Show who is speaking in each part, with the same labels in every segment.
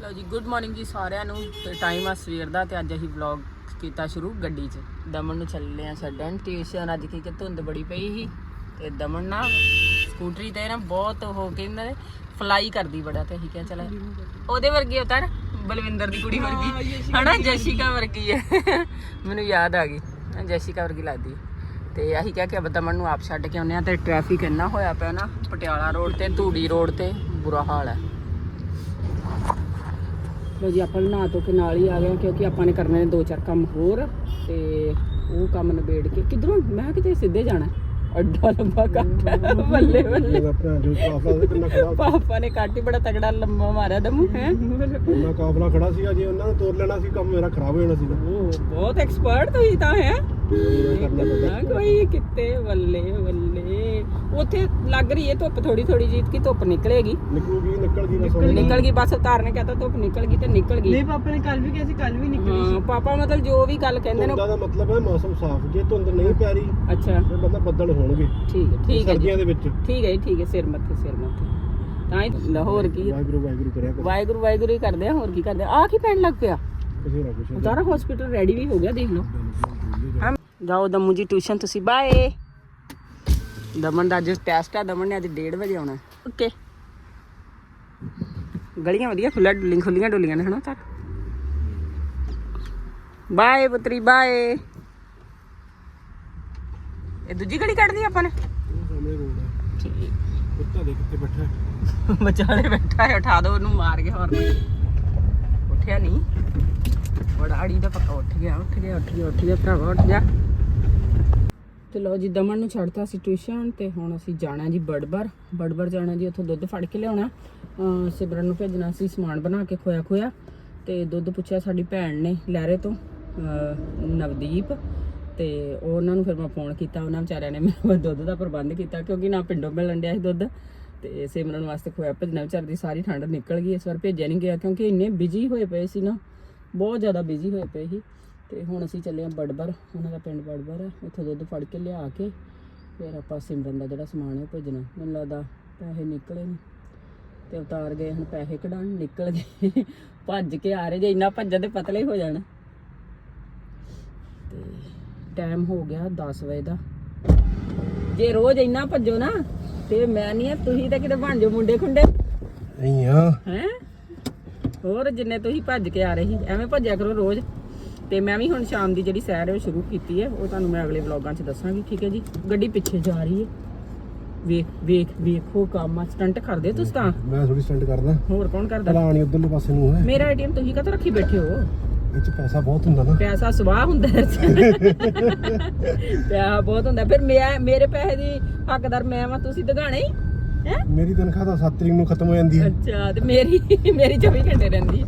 Speaker 1: ਲਓ ਜੀ good morning ਜੀ ਸਾਰਿਆਂ ਨੂੰ। ਤੇ ਟਾਈਮ ਆ ਸਵੇਰ ਦਾ ਤੇ ਅੱਜ ਅਸੀਂ ਵਲੌਗ ਕੀਤਾ ਸ਼ੁਰੂ ਗੱਡੀ 'ਚ। ਦਮਨ ਨੂੰ ਚੱਲੇ ਆ ਛੱਡਣ। ਟਿਊਸ਼ਨ ਅੱਜ ਕੀ ਕਿ ਧੁੰਦ ਬੜੀ ਪਈ ਸੀ। ਤੇ ਦਮਨ ਨਾ ਸਕੂਟਰੀ ਤੇ ਨਾ ਬਹੁਤ ਹੋ ਕੇ ਇਹਨਾਂ ਨੇ ਫਲਾਈ ਕਰਦੀ ਬੜਾ ਤੇ ਅਸੀਂ ਕਿਹਾ ਚੱਲ ਉਹਦੇ ਵਰਗੀ ਉਤਰ ਬਲਵਿੰਦਰ ਦੀ ਕੁੜੀ ਵਰਗੀ। ਹਨਾ ਜੈਸ਼ਿਕਾ ਵਰਗੀ ਹੈ ਮੈਨੂੰ ਯਾਦ ਆ ਗਈ। ਜੈਸ਼ਿਕਾ ਵਰਗੀ ਲੱਗਦੀ। ਤੇ ਅਸੀਂ ਕਿਹਾ ਕਿ ਅਬ ਦਮਨ ਨੂੰ ਆਪ ਛੱਡ ਕੇ ਆਉਂਦੇ ਆ ਤੇ ਟ੍ਰੈਫਿਕ ਇੰਨਾ ਹੋਇਆ ਪਿਆ ਨਾ ਪਟਿਆਲਾ ਰੋਡ ਤੇ ਧੂੜੀ ਰੋਡ ਤੇ ਬੁਰਾ ਹਾਲ ਹੈ ਲੋ ਜੀ ਆਪਾਂ ਨਹਾ ਧੋ ਕੇ ਨਾਲ ਹੀ ਆ ਗਏ ਕਿਉਂਕਿ ਆਪਾਂ ਨੇ ਕਰਨੇ ਨੇ ਦੋ ਚਾਰ ਕੰਮ ਹੋਰ ਤੇ ਉਹ ਕੰਮ ਨਿਬੇੜ ਕੇ ਕਿਧਰੋਂ? ਮੈਂ ਕਿਤੇ ਸਿੱਧੇ ਜਾਣਾ। ਅੱਡਾ ਲੰਬਾ ਕੱਟ। ਬੱਲੇ ਬੱਲੇ।
Speaker 2: ਇਹਦਾ ਭੈਣ ਜੋ ਕਾਫਲਾ ਕਿੰਨਾ ਖੜਾ
Speaker 1: ਪਾਪਾ ਨੇ ਕੱਟ ਹੀ ਬੜਾ ਤਗੜਾ ਲੰਮਾ ਮਾਰਿਆ ਦਮੂ ਹੈ।
Speaker 2: ਇੰਨਾ ਕਾਫਲਾ ਖੜਾ ਸੀਗਾ ਜੇ ਉਹਨਾਂ ਨੂੰ ਤੋੜ ਲੈਣਾ ਸੀ ਕੰਮ ਮੇਰਾ ਖਰਾਬ ਹੋ ਜਾਣਾ ਸੀਗਾ।
Speaker 1: ਉਹ ਬਹੁਤ ਐਕਸਪਰਟ ਤੁਸੀਂ ਤਾਂ ਹੈ। ਕੋਈ ਕਿਤੇ ਬੱਲੇ ਬੱਲੇ। ਉੱਥੇ ਲੱਗ ਰਹੀ ਹੈ ਧੁੱਪ ਥੋੜੀ ਥੋੜੀ ਜੀ ਕਿ ਧੁੱਪ ਨਿਕਲੇਗੀ।
Speaker 2: ਨਿਕਲੂਗੀ ਨਿਕਲ ਗਈ ਬਸ
Speaker 1: ਨਿਕਲ ਗਈ ਬਸ ਉਤਾਰ ਨੇ ਕਹਤਾ ਧੁੱਪ ਨਿਕਲ ਗਈ ਤੇ ਨਿਕਲ ਗਈ
Speaker 3: ਨਹੀਂ ਪਾਪਾ ਨੇ ਕੱਲ ਵੀ ਕਿਹਾ ਸੀ ਕੱਲ ਵੀ ਨਿਕਲੀ
Speaker 1: ਹਾਂ ਪਾਪਾ ਮਤਲਬ ਜੋ ਵੀ ਗੱਲ ਕਹਿੰਦੇ ਨੇ
Speaker 2: ਧੁੰਦਾਂ ਦਾ ਮਤਲਬ ਹੈ ਮੌਸਮ ਸਾਫ਼ ਜੇ ਧੁੰਦ ਨਹੀਂ ਪੈ ਰਹੀ
Speaker 1: ਅੱਛਾ।
Speaker 2: ਫਿਰ ਮਤਲਬ ਬੱਦਲ ਹੋਣਗੇ।
Speaker 1: ਠੀਕ ਹੈ ਠੀਕ ਹੈ ਜੀ।
Speaker 2: ਸਰਦੀਆਂ ਦੇ ਵਿੱਚ।
Speaker 1: ਠੀਕ ਹੈ ਜੀ ਠੀਕ ਹੈ ਸਿਰ ਮੱਥੇ ਸਿਰ ਮੱਥੇ। ਤਾਂ ਹੀ ਲਾਹੌਰ ਕੀ?
Speaker 2: ਵਾਹਿਗੁਰੂ ਵਾਹਿਗੁਰੂ ਕਰਿਆ ਕਰ।
Speaker 1: ਵਾਹਿਗੁਰੂ ਵਾਹਿਗੁਰੂ ਹੀ ਕਰਦੇ ਆ ਹੋਰ ਕੀ ਕਰਦੇ ਆ? ਆਹ ਕੀ ਪੈਣ ਲੱਗ ਪਿਆ?
Speaker 2: ਕਿਸੇ ਨਾ ਕੁਛ
Speaker 1: ਹਸਪੀਟਲ ਰੈਡੀ ਵੀ ਹੋ ਗਿਆ ਦੇਖ ਲਓ। ਹਾਂ। ਜਾਓ ਦਮੂ ਜੀ ਟਿਊਸ਼ਨ ਤੁਸੀਂ ਬਾਏ ਦਮਨ ਦਾ ਅੱਜ ਟੈਸਟ ਆ ਦਮਨ ਨੇ ਅੱਜ 1:30 ਵਜੇ ਆਉਣਾ। ਓਕੇ। ਗਲੀਆਂ ਵਧੀਆ ਖੁੱਲਾ ਡੁੱਲੀਆਂ ਖੁੱਲੀਆਂ ਡੁੱਲੀਆਂ ਨੇ ਹਨਾ ਤੱਕ? ਬਾਏ ਪੁੱਤਰੀ ਬਾਏ। ਇਹ ਦੂਜੀ ਗਲੀ ਕੱਢ ਲਈ ਆਪਾਂ ਨੇ?
Speaker 2: ਸਾਹਮਣੇ ਰੋਡ ਕੁੱਤਾ ਕਿੱਥੇ ਬੈਠਾ
Speaker 1: ਵਿਚਾਲੇ ਬੈਠਾ ਹੈ ਉਠਾ ਦੋ ਉਹਨੂੰ ਮਾਰ ਕੇ ਹੋਰ। ਉੱਠਿਆ ਨਹੀਂ। ਬੜਾ ਦਾ ਪੱਕਾ ਉੱਠ ਗਿਆ ਉੱਠ ਗਿਆ ਉੱਠ ਗਿਆ ਉੱਠ ਗਿਆ ਭਰਾਵਾ ਉੱਠ ਗਿਆ ਤੇ ਲੋ ਜੀ, ਦਮਨ ਨੂੰ ਛੱਡਤਾ ਸੀ ਟਿਊਸ਼ਨ ਤੇ ਹੁਣ ਅਸੀਂ ਜਾਣਾ ਜੀ ਬੜਬਰ। ਬੜਬਰ ਜਾਣਾ ਜੀ, ਉੱਥੋਂ ਦੁੱਧ ਫੜ ਕੇ ਲਿਆਉਣਾ। ਸਿਮਰਨ ਨੂੰ ਭੇਜਣਾ ਸੀ ਸਮਾਨ ਬਣਾ ਕੇ ਖੋਇਆ ਖੋਇਆ ਤੇ ਦੁੱਧ ਪੁੱਛਿਆ ਸਾਡੀ ਭੈਣ ਨੇ ਲਹਿਰੇ ਤੋਂ ਨਵਦੀਪ ਤੇ ਉਹ ਉਹਨਾਂ ਨੂੰ ਫਿਰ ਮੈਂ ਫੋਨ ਕੀਤਾ, ਉਹਨਾਂ ਵਿਚਾਰਿਆਂ ਨੇ ਮੇਰੇ ਦੁੱਧ ਦਾ ਪ੍ਰਬੰਧ ਕੀਤਾ ਕਿਉਂਕਿ ਨਾ ਪਿੰਡੋਂ ਮਿਲਣ ਡਿਆ ਸੀ ਦੁੱਧ ਤੇ ਸਿਮਰਨ ਵਾਸਤੇ ਖੋਇਆ ਭੇਜਣਾ, ਵਿਚਾਰ ਦੀ ਸਾਰੀ ਠੰਡ ਨਿਕਲ ਗਈ, ਇਸ ਵਾਰ ਭੇਜਿਆ ਨਹੀਂ ਗਿਆ ਕਿਉਂਕਿ ਇੰਨੇ ਬਿਜ਼ੀ ਹੋਏ ਪਏ ਸੀ ਨਾ, ਬਹੁਤ ਜ਼ਿਆਦਾ ਬਿਜ਼ੀ ਹੋਏ ਪਏ ਸੀ। ਤੇ ਹੁਣ ਅਸੀਂ ਚੱਲੇ ਆ ਬੜਬਰ ਉਹਨਾਂ ਦਾ ਪਿੰਡ ਬੜਬਰ ਹੈ। ਉੱਥੋਂ ਦੁੱਧ ਫੜ ਕੇ ਲਿਆ ਕੇ ਫਿਰ ਆਪਾਂ ਸਿਮਰਨ ਦਾ ਜਿਹੜਾ ਸਮਾਨ ਹੈ ਉਹ ਭੇਜਣਾ। ਮੈਨੂੰ ਲੱਗਦਾ ਪੈਸੇ ਨਿਕਲੇ ਨੇ। ਤੇ ਉਤਾਰ ਗਏ ਹੁਣ ਪੈਸੇ ਕਢਾਉਣ ਨਿਕਲ ਗਏ। ਭੱਜ ਕੇ ਆ ਰਹੇ ਜੇ ਇੰਨਾ ਭੱਜਣ ਤੇ ਪਤਲੇ ਹੀ ਜਾਣਾ। ਤੇ ਟਾਈਮ ਹੋ ਗਿਆ 10 ਵਜੇ ਦਾ। ਜੇ ਰੋਜ਼ ਇੰਨਾ ਭੱਜੋ ਨਾ ਤੇ ਮੈਂ ਨਹੀਂ ਆ ਤੁਸੀਂ ਤਾਂ ਕਿਤੇ ਬਣ ਜਾਓ ਮੁੰਡੇ ਖੁੰਡੇ।
Speaker 2: ਨਹੀਂ ਆ।
Speaker 1: ਹੈ? ਹੋਰ ਜਿੰਨੇ ਤੁਸੀਂ ਭੱਜ ਕੇ ਆ ਰਹੇ ਸੀ ਐਵੇਂ ਭੱਜਿਆ ਕਰੋ ਰੋਜ਼। ਤੇ ਮੈਂ ਵੀ ਹੁਣ ਸ਼ਾਮ ਦੀ ਜਿਹੜੀ ਸੈਰ ਹੈ ਉਹ ਸ਼ੁਰੂ ਕੀਤੀ ਹੈ। ਉਹ ਤੁਹਾਨੂੰ ਮੈਂ ਅਗਲੇ ਵਲੌਗਾਂ 'ਚ ਦੱਸਾਂਗੀ ਠੀਕ ਹੈ ਜੀ? ਗੱਡੀ ਪਿੱਛੇ ਜਾ ਰਹੀ ਹੈ। ਵੇਖ ਵੇਖ ਵੇਖੋ ਕੰਮ ਸਟੰਟ ਕਰਦੇ ਤੁਸੀਂ ਤਾਂ?
Speaker 2: ਮੈਂ ਥੋੜੀ ਸਟੈਂਡ ਕਰਦਾ।
Speaker 1: ਹੋਰ ਕੌਣ ਕਰਦਾ?
Speaker 2: ਭਲਾਣੀ ਉਧਰਲੇ ਪਾਸੇ ਨੂੰ ਹੈ।
Speaker 1: ਮੇਰਾ ਏਟੀਐਮ ਤੁਸੀਂ ਕਾਹਤੋਂ ਰੱਖੀ ਬੈਠੇ ਹੋ?
Speaker 2: ਇਹ ਚ ਪੈਸਾ ਬਹੁਤ ਹੁੰਦਾ ਨਾ।
Speaker 1: ਪੈਸਾ ਸਵਾਹ ਹੁੰਦਾ ਹੈ। ਪਿਆ ਬਹੁਤ ਹੁੰਦਾ। ਫਿਰ ਮੈਂ ਮੇਰੇ ਪੈਸੇ ਦੀ ਹੱਕਦਾਰ ਮੈਂ ਵਾਂ ਤੁਸੀਂ ਦਗਾਣੇ ਹੀ? ਹੈ?
Speaker 2: ਮੇਰੀ ਤਨਖਾਹ ਤਾਂ 7 ਤਰੀਕ ਨੂੰ ਖਤਮ ਹੋ ਜਾਂਦੀ ਹੈ।
Speaker 1: ਅੱਛਾ ਤੇ ਮੇਰੀ ਮੇਰੀ 24 ਘੰਟੇ ਰਹਿੰਦੀ ਹੈ।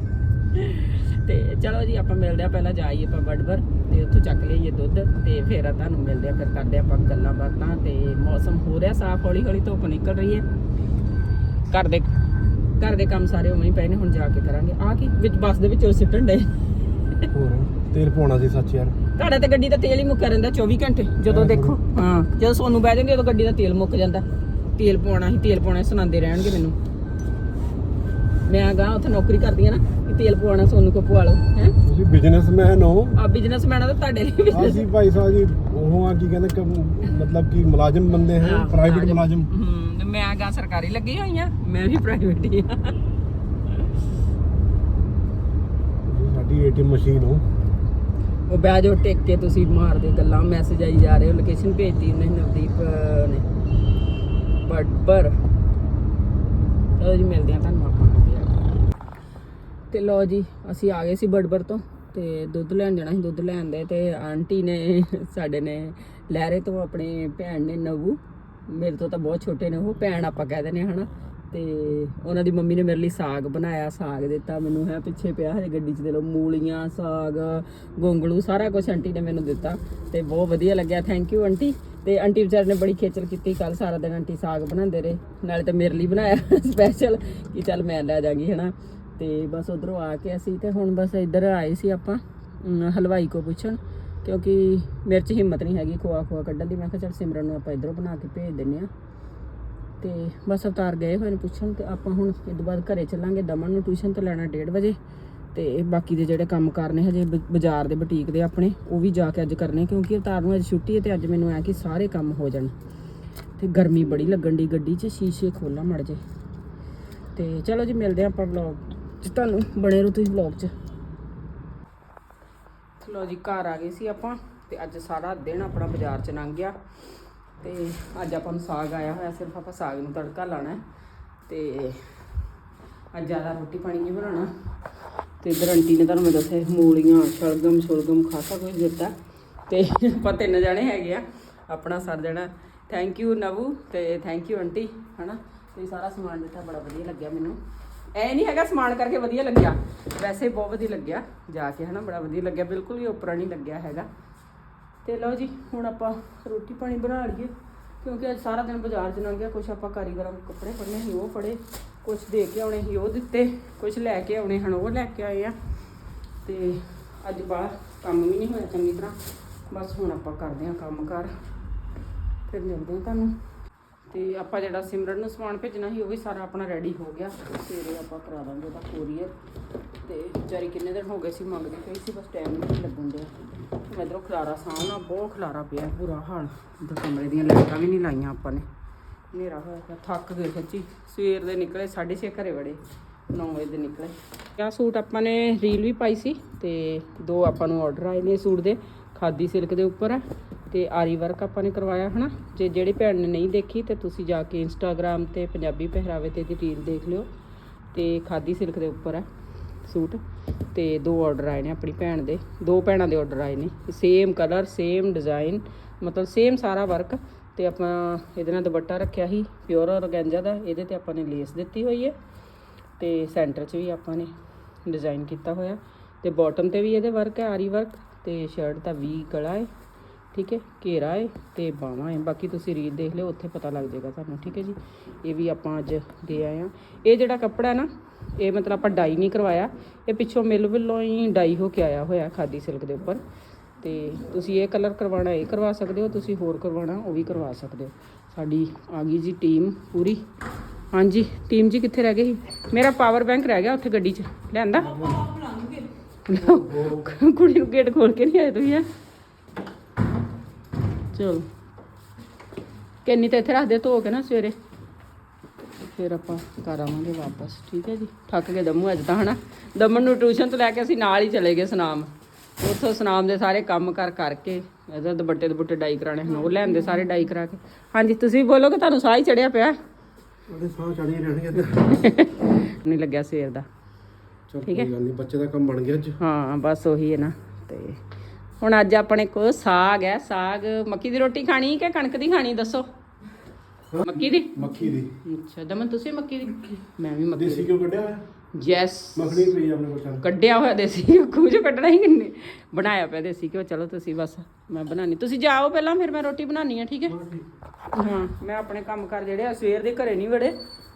Speaker 1: ਚਲੋ ਜੀ ਆਪਾਂ ਮਿਲਦੇ ਆ ਪਹਿਲਾਂ ਜਾਈਏ ਆਪਾਂ ਵੜਵਰ ਤੇ ਉੱਥੋਂ ਚੱਕ ਲਈਏ ਦੁੱਧ ਤੇ ਫਿਰ ਤੁਹਾਨੂੰ ਮਿਲਦੇ ਆ ਫਿਰ ਕਰਦੇ ਆਪਾਂ ਗੱਲਾਂ ਬਾਤਾਂ ਤੇ ਮੌਸਮ ਹੋ ਰਿਹਾ ਸਾਫ਼ ਹੌਲੀ ਹੌਲੀ ਧੁੱਪ ਨਿਕਲ ਰਹੀ ਹੈ। ਘਰ ਦੇ ਘਰ ਦੇ ਕੰਮ ਸਾਰੇ ਉਵੇਂ ਹੀ ਪਏ ਨੇ ਹੁਣ ਜਾ ਕੇ ਕਰਾਂਗੇ। ਆ ਕੀ ਵਿੱਚ ਬੱਸ ਦੇ ਵਿੱਚ ਉਹ ਸਿੱਟਣ ਡੇ
Speaker 2: ਹੋਰ ਤੇਲ ਪਾਉਣਾ ਸੀ ਸੱਚ ਯਾਰ।
Speaker 1: ਤੁਹਾਡੇ ਤੇ ਗੱਡੀ ਦਾ ਤੇਲ ਹੀ ਮੁੱਕਿਆ ਰਹਿੰਦਾ 24 ਘੰਟੇ ਜਦੋਂ ਦੇਖੋ ਹਾਂ ਜਦੋਂ ਸੋਨੂੰ ਬਹਿ ਜਾਂਦੀ ਉਦੋਂ ਗੱਡੀ ਦਾ ਤੇਲ ਮੁੱਕ ਜਾਂਦਾ। ਤੇਲ ਪਾਉਣਾ ਹੀ ਤੇਲ ਪਾਉਣਾ ਸੁਣਾਉਂਦੇ ਰਹਿਣਗੇ ਮੈਨੂੰ। ਮੈਂ ਗਾ ਉੱਥੇ ਨੌਕਰੀ ਕਰਦੀ ਆ ਨਾ ਕਿ ਤੇਲ ਪਵਾਉਣਾ ਸੋਨੂੰ ਕੋ ਪਵਾ ਲਓ ਹੈ।
Speaker 2: ਤੁਸੀਂ ਬਿਜ਼ਨਸਮੈਨ ਹੋ।
Speaker 1: ਆ ਬਿਜ਼ਨਸਮੈਨ ਆ ਤਾਂ ਤੁਹਾਡੇ ਲਈ ਵੀ।
Speaker 2: ਅਸੀਂ ਭਾਈ ਸਾਹਿਬ ਜੀ ਉਹ ਆ ਕੀ ਕਹਿੰਦੇ ਕਿ ਮਤਲਬ ਕਿ ਮੁਲਾਜ਼ਮ ਬੰਦੇ ਹੈ
Speaker 1: ਹਾਂ,
Speaker 2: ਪ੍ਰਾਈਵੇਟ
Speaker 1: ਮੁਲਾਜ਼ਮ।
Speaker 2: ਮੁਲਾਜ਼ਮ।
Speaker 1: ਹੂੰ ਤੇ ਮੈਂ ਗਾ ਸਰਕਾਰੀ ਲੱਗੀ ਹੋਈ ਆ ਮੈਂ ਵੀ ਪ੍ਰਾਈਵੇਟ ਹੀ ਆ।
Speaker 2: ਸਾਡੀ ਏਟੀਐਮ ਮਸ਼ੀਨ ਹੋ।
Speaker 1: ਉਹ ਬਹਿ ਜਾਓ ਟਿਕ ਕੇ ਤੁਸੀਂ ਮਾਰਦੇ ਗੱਲਾਂ ਮੈਸੇਜ ਆਈ ਜਾ ਰਹੇ ਹੋ ਲੋਕੇਸ਼ਨ ਭੇਜਤੀ ਉਹਨੇ ਨਵਦੀਪ ਨੇ। ਬਟ ਪਰ ਚਲੋ ਜੀ ਮਿਲਦੇ ਆ ਤੁਹਾਨੂੰ ਆਪਾਂ। ਤੇ ਲੋ ਜੀ, ਅਸੀਂ ਆ ਗਏ ਸੀ ਬੜਬੜ ਤੋਂ ਤੇ ਦੁੱਧ ਲੈਣ ਜਾਣਾ ਸੀ, ਦੁੱਧ ਲੈਣ ਦੇ ਤੇ ਆਂਟੀ ਨੇ, ਸਾਡੇ ਨੇ ਲਹਿਰੇ ਤੋਂ ਆਪਣੇ ਭੈਣ ਨੇ ਨਵੂ, ਮੇਰੇ ਤੋਂ ਤਾਂ ਬਹੁਤ ਛੋਟੇ ਨੇ ਉਹ, ਭੈਣ ਆਪਾਂ ਕਹਿ ਦਿੰਦੇ ਹਾਂ, ਹਨਾ? ਤੇ ਉਹਨਾਂ ਦੀ ਮੰਮੀ ਨੇ ਮੇਰੇ ਲਈ ਸਾਗ ਬਣਾਇਆ, ਸਾਗ ਦਿੱਤਾ ਮੈਨੂੰ, ਹੈ, ਪਿੱਛੇ ਪਿਆ ਹਜੇ ਗੱਡੀ 'ਚ, ਦੇ ਲੋ ਮੂਲੀਆਂ, ਸਾਗ, ਗੋਂਗਲੂ, ਸਾਰਾ ਕੁਝ ਆਂਟੀ ਨੇ ਮੈਨੂੰ ਦਿੱਤਾ ਤੇ ਬਹੁਤ ਵਧੀਆ ਲੱਗਿਆ ਥੈਂਕ ਯੂ ਆਂਟੀ। ਤੇ ਆਂਟੀ ਵਿਚਾਰ ਨੇ ਬੜੀ ਖੇਚਲ ਕੀਤੀ ਕੱਲ ਸਾਰਾ ਦਿਨ ਆਂਟੀ ਸਾਗ ਬਣਾਉਂਦੇ ਰਹੇ, ਨਾਲੇ ਤਾਂ ਮੇਰੇ ਲਈ ਬਣਾਇਆ ਸਪੈਸ਼ਲ ਕਿ ਚੱਲ ਮੈਂ ਲੈ ਜਾਗੀ, ਹਨਾ? ਤੇ ਬਸ ਉਧਰੋਂ ਆ ਕੇ ਅਸੀਂ ਤੇ ਹੁਣ ਬਸ ਇੱਧਰ ਆਏ ਸੀ ਆਪਾਂ ਹਲਵਾਈ ਕੋ ਪੁੱਛਣ, ਕਿਉਂਕਿ ਮੇਰੇ 'ਚ ਹਿੰਮਤ ਨਹੀਂ ਹੈਗੀ ਖੋਆ ਖੋਆ ਕੱਢਣ ਦੀ। ਮੈਂ ਕਿਹਾ ਚੱਲ ਸਿਮਰਨ ਨੂੰ ਆਪਾਂ ਇੱਧਰੋਂ ਬਣਾ ਕੇ ਭੇਜ ਦਿੰਨੇ ਆ ਤੇ ਬਸ ਅਵਤਾਰ ਗਏ ਹੋਏ ਨੇ ਪੁੱਛਣ ਤੇ ਆਪਾਂ ਹੁਣ ਇਹ ਤੋਂ ਬਾਅਦ ਘਰੇ ਚੱਲਾਂਗੇ। ਦਮਨ ਨੂੰ ਟਿਊਸ਼ਨ ਤੋਂ ਲੈਣਾ 1:30 ਵਜੇ ਤੇ ਬਾਕੀ ਦੇ ਜਿਹੜੇ ਕੰਮ ਕਰਨੇ ਹਜੇ ਬ- ਬਾਜ਼ਾਰ ਦੇ ਬੁਟੀਕ ਦੇ ਆਪਣੇ, ਉਹ ਵੀ ਜਾ ਕੇ ਅੱਜ ਕਰਨੇ, ਕਿਉਂਕਿ ਅਵਤਾਰ ਨੂੰ ਅੱਜ ਛੁੱਟੀ ਹੈ ਤੇ ਅੱਜ ਮੈਨੂੰ ਐ ਕਿ ਸਾਰੇ ਕੰਮ ਹੋ ਜਾਣ। ਤੇ ਗਰਮੀ ਬੜੀ ਲੱਗਣ ਦੀ ਗੱਡੀ 'ਚ, ਸ਼ੀਸ਼ੇ ਖੋਲਾਂ ਮੜ ਜੇ ਤੇ ਚਲੋ ਜੀ, ਮਿਲਦੇ ਹਾਂ ਆਪਾਂ ਵਲੌਗ ਤੁਹਾਨੂੰ ਬਣੇ ਰਹੋ ਤੁਸੀਂ ਵਲੌਗ 'ਚ। ਚਲੋ ਜੀ, ਘਰ ਆ ਗਏ ਸੀ ਆਪਾਂ ਤੇ ਅੱਜ ਸਾਰਾ ਦਿਨ ਆਪਣਾ ਬਾਜ਼ਾਰ 'ਚ ਲੰਘ ਗਿਆ ਤੇ ਅੱਜ ਆਪਾਂ ਨੂੰ ਸਾਗ ਆਇਆ ਹੋਇਆ, ਸਿਰਫ ਆਪਾਂ ਸਾਗ ਨੂੰ ਤੜਕਾ ਲਾਣਾ ਹੈ ਤੇ ਅੱਜ ਜ਼ਿਆਦਾ ਰੋਟੀ ਪਾਣੀ ਨਹੀਂ ਬਣਾਉਣਾ। ਤੇ ਇਧਰ ਆਂਟੀ ਨੇ ਤੁਹਾਨੂੰ ਮੈਂ ਦੱਸਿਆ ਮੂਲੀਆਂ, ਸ਼ਲਗਮ ਸ਼ਲਗਮ ਖਾਸਾ ਕੁਝ ਦਿੱਤਾ। ਤੇ ਆਪਾਂ ਤਿੰਨ ਜਣੇ ਹੈਗੇ ਆ, ਆਪਣਾ ਸਰ ਜਣਾ। ਥੈਂਕ ਯੂ ਨਵੂ ਤੇ ਥੈਂਕ ਯੂ ਆਂਟੀ, ਹਨਾ? ਤੇ ਸਾਰਾ ਸਮਾਨ ਦਿੱਤਾ, ਬੜਾ ਵਧੀਆ ਲੱਗਿਆ ਮੈਨੂੰ। ਐ ਨਹੀਂ ਹੈਗਾ ਸਮਾਨ ਕਰਕੇ ਵਧੀਆ ਲੱਗਿਆ। ਵੈਸੇ ਬਹੁਤ ਵਧੀਆ ਲੱਗਿਆ, ਜਾ ਕੇ ਹਨਾ, ਬੜਾ ਵਧੀਆ ਲੱਗਿਆ। ਬਿਲਕੁਲ ਵੀ ਉੱਪਰ ਨਹੀਂ ਲੱਗਿਆ ਹੈਗਾ। ਤੇ ਲਓ ਜੀ, ਹੁਣ ਆਪਾਂ ਰੋਟੀ ਪਾਣੀ ਬਣਾ ਲਈਏ, ਕਿਉਂਕਿ ਅੱਜ ਸਾਰਾ ਦਿਨ ਬਾਜ਼ਾਰ 'ਚ ਲੰਘ ਗਿਆ। ਕੁਝ ਆਪਾਂ ਕਾਰੀਗਰਾਂ ਨੂੰ ਕੱਪੜੇ ਫੜਨੇ ਸੀ, ਉਹ ਫੜੇ। ਕੁਝ ਦੇ ਕੇ ਆਉਣੇ ਸੀ, ਉਹ ਦਿੱਤੇ। ਕੁਝ ਲੈ ਕੇ ਆਉਣੇ ਹਨ, ਉਹ ਲੈ ਕੇ ਆਏ ਆ। ਤੇ ਅੱਜ ਬਾਹਰ ਕੰਮ ਵੀ ਨਹੀਂ ਹੋਇਆ ਚੰਗੀ ਤਰ੍ਹਾਂ। ਬਸ ਹੁਣ ਆਪਾਂ ਕਰਦੇ ਹਾਂ ਕੰਮ ਕਰ ਫਿਰ ਮਿਲਦੇ ਹਾਂ ਤੁਹਾਨੂੰ। ਤੇ ਆਪਾਂ ਜਿਹੜਾ ਸਿਮਰਨ ਨੂੰ ਸਮਾਨ ਭੇਜਣਾ ਸੀ ਉਹ ਵੀ ਸਾਰਾ ਆਪਣਾ ਰੈਡੀ ਹੋ ਗਿਆ। ਸਵੇਰੇ ਆਪਾਂ ਕਰਾ ਦਾਂਗੇ ਉਹਦਾ ਕੋਰੀਅਰ ਤੇ ਵਿਚਾਰੀ ਕਿੰਨੇ ਦਿਨ ਹੋ ਗਏ ਸੀ ਮੰਗਦੀ ਪਈ ਸੀ ਬਸ ਟਾਈਮ ਨਹੀਂ ਲੱਗਣ ਡਿਆ। ਮੈਂ ਇਧਰੋਂ ਖਲਾਰਾ ਸਾਹਮਣਾ ਬਹੁਤ ਖਲਾਰਾ ਪਿਆ ਬੁਰਾ ਹਾਲ। ਇਧਰ ਕਮਰੇ ਦੀਆਂ ਲਾਈਟਾਂ ਵੀ ਨਹੀਂ ਲਾਈਆਂ ਆਪਾਂ ਨੇ। ਹਨੇਰਾ ਹੋਇਆ ਪਿਆ ਥੱਕ ਗਏ ਸੱਚੀ। ਸਵੇਰ ਦੇ ਨਿਕਲੇ 6:30 ਘਰੇ ਵੜੇ 9 ਵਜੇ ਦੇ ਨਿਕਲੇ। ਆਹ ਸੂਟ ਆਪਾਂ ਨੇ ਰੀਲ ਵੀ ਪਾਈ ਸੀ ਤੇ ਦੋ ਆਪਾਂ ਨੂੰ ਆਰਡਰ ਆਏ ਨੇ ਸੂਟ ਦੇ ਖਾਦੀ ਸਿਲਕ ਦੇ ਉੱਪਰ। ਹੈ ਤੇ ਆਰੀ ਵਰਕ ਆਪਾਂ ਨੇ ਕਰਵਾਇਆ, ਹਨਾ? ਜੇ ਜਿਹੜੀ ਭੈਣ ਨੇ ਨਹੀਂ ਦੇਖੀ, ਤੇ ਤੁਸੀਂ ਜਾ ਕੇ ਇੰਸਟਾਗ੍ਰam ਤੇ ਪੰਜਾਬੀ ਪਹਿਰਾਵੇ ਤੇ ਇਹਦੀ ਰੀਲ ਦੇਖ ਲਿਓ। ਤੇ ਖਾਦੀ ਸਿਲਕ ਦੇ ਉੱਪਰ ਹੈ ਸੂਟ। ਤੇ ਦੋ ਆਰਡਰ ਆਏ ਨੇ ਆਪਣੀ ਭੈਣ ਦੇ। ਦੋ ਭੈਣਾਂ ਦੇ ਆਰਡਰ ਆਏ ਨੇ। ਸੇਮ ਕਲਰ ਸੇਮ ਡਿਜ਼ਾਈਨ ਮਤਲਬ ਸੇਮ ਸਾਰਾ ਵਰਕ ਤੇ ਆਪਾਂ ਇਹਦੇ ਨਾਲ ਦੁਪੱਟਾ ਰੱਖਿਆ ਸੀ ਪਿਓਰ ਔਰਗੈਂਜਾ ਦਾ। ਇਹਦੇ ਤੇ ਆਪਾਂ ਨੇ ਲੇਸ ਦਿੱਤੀ ਹੋਈ ਹੈ। ਤੇ ਸੈਂਟਰ 'ਚ ਵੀ ਆਪਾਂ ਨੇ ਡਿਜ਼ਾਈਨ ਕੀਤਾ ਹੋਇਆ। ਤੇ ਬਾਟਮ ਤੇ ਵੀ ਇਹਦੇ ਵਰਕ ਹੈ, ਆਰੀ ਵਰਕ ਤੇ ਸ਼ਰਟ ਦਾ ਵੀ ਗਲਾ ਹੈ। ਠੀਕ ਹੈ? ਘੇਰਾ ਹੈ ਤੇ ਬਾਹਾਂ ਹੈ ਬਾਕੀ ਤੁਸੀਂ ਰੀਲ ਦੇਖ ਲਿਓ ਉੱਥੇ ਪਤਾ ਲੱਗ ਜਾਏਗਾ ਤੁਹਾਨੂੰ ਠੀਕ ਹੈ ਜੀ? ਇਹ ਵੀ ਆਪਾਂ ਅੱਜ ਦੇ ਆਏ ਆ ਇਹ ਜਿਹੜਾ ਕੱਪੜਾ ਹੈ ਨਾ ਇਹ ਮਤਲਬ ਆਪਾਂ ਡਾਈ ਨਹੀਂ ਕਰਵਾਇਆ। ਇਹ ਪਿੱਛੋਂ ਮਿਲ ਵੱਲੋਂ ਹੀ ਡਾਈ ਹੋ ਕੇ ਆਇਆ ਹੋਇਆ ਖਾਦੀ ਸਿਲਕ ਦੇ ਉੱਪਰ। ਤੇ ਤੁਸੀਂ ਇਹ ਕਲਰ ਕਰਵਾਉਣਾ ਇਹ ਕਰਵਾ ਸਕਦੇ ਹੋ ਤੁਸੀਂ ਹੋਰ ਕਰਵਾਉਣਾ ਉਹ ਵੀ ਕਰਵਾ ਸਕਦੇ ਹੋ। ਸਾਡੀ ਆ ਗਈ ਜੀ ਟੀਮ ਪੂਰੀ। ਹਾਂਜੀ ਟੀਮ ਜੀ ਕਿੱਥੇ ਰਹਿ ਗਈ? ਮੇਰਾ ਪਾਵਰ ਬੈਂਕ ਰਹਿ ਗਿਆ ਉੱਥੇ ਗੱਡੀ 'ਚ। ਲਿਆਂਦਾ? ਕੁੜੀ ਨੂੰ ਗੇਟ ਖੋਲ ਕੇ ਨਹੀਂ ਆਏ ਤੁਸੀਂ ਹੈ? ਚਲੋ। ਕਿੰਨੀ ਤੇ ਇੱਥੇ ਰੱਖ ਦੇ ਧੋ ਕੇ ਨਾ ਸਵੇਰੇ। ਫਿਰ ਆਪਾਂ ਕਰ ਆਵਾਂਗੇ ਵਾਪਸ ਠੀਕ ਹੈ ਜੀ? ਥੱਕ ਗਏ ਦਮੂ ਅੱਜ ਤਾਂ ਹਨਾ? ਦਮਨ ਨੂੰ ਟਿਊਸ਼ਨ ਤੋਂ ਲੈ ਕੇ ਅਸੀਂ ਨਾਲ ਹੀ ਚਲੇ ਗਏ ਸੁਨਾਮ। ਉੱਥੋਂ ਸੁਨਾਮ ਦੇ ਸਾਰੇ ਕੰਮ ਕਰ ਕਰਕੇ ਇਹਦਾ ਦੁਪੱਟੇ ਦੁਪੱਟੇ ਡਾਈ ਕਰਾਣੇ ਹਨ ਉਹ ਲੈਂਦੇ ਸਾਰੇ ਡਾਈ ਕਰਾ ਕੇ। ਹਾਂਜੀ ਤੁਸੀਂ ਬੋਲੋ ਕਿ ਤੁਹਾਨੂੰ ਸਾਹ ਹੀ ਚੜਿਆ ਪਿਆ?
Speaker 2: ਉਹਦੇ ਸਾਹ ਚੜੀ ਰਹਿਣਗੇ
Speaker 1: ਨਹੀਂ ਲੱਗਿਆ ਸਵੇਰ ਦਾ।
Speaker 2: ਗੱਲ ਨਹੀਂ ਬੱਚੇ ਦਾ ਕੰਮ ਬਣ ਗਿਆ ਅੱਜ।
Speaker 1: ਹਾਂ ਬਸ ਉਹੀ ਹੈ ਨਾ ਤੇ ਹੁਣ ਅੱਜ ਆਪਣੇ ਕੋਲ ਸਾਗ ਹੈ ਸਾਗ ਮੱਕੀ ਦੀ ਰੋਟੀ ਖਾਣੀ ਕਿ ਕਣਕ ਦੀ ਖਾਣੀ ਦੱਸੋ? ਮੱਕੀ ਦੀ?
Speaker 2: ਮੱਖੀ ਦੀ।
Speaker 1: ਅੱਛਾ ਦਮਨ ਤੁਸੀਂ ਮੱਕੀ ਦੀ? ਮੈਂ ਵੀ ਮੱਕੀ
Speaker 2: ਦੇਸੀ ਕਿਉਂ ਕੱਢਿਆ ਹੋਇਆ?
Speaker 1: ਯੈਸ
Speaker 2: ਮੱਖਣੀ ਪਈ ਆਪਣੇ ਕੋਲ ਚੱਲ
Speaker 1: ਕੱਢਿਆ ਹੋਇਆ ਦੇਸੀ ਘਿਓ ਖੂਜ ਕੱਢਣਾ ਹੀ ਕਿੰਨੇ? ਬਣਾਇਆ ਪਿਆ ਦੇਸੀ ਘਿਓ ਚਲੋ ਤੁਸੀਂ ਬਸ ਮੈਂ ਬਣਾਣੀ ਤੁਸੀਂ ਜਾਓ ਪਹਿਲਾਂ ਫਿਰ ਮੈਂ ਰੋਟੀ ਬਣਾਉਣੀ ਆ ਠੀਕ ਹੈ? ਹਾਂ ਮੈਂ ਆਪਣੇ ਕੰਮ ਕਰ ਜਿਹੜੇ ਆ ਸਵੇਰ ਦੇ ਘਰੇ ਨਹੀਂ ਵੜੇ।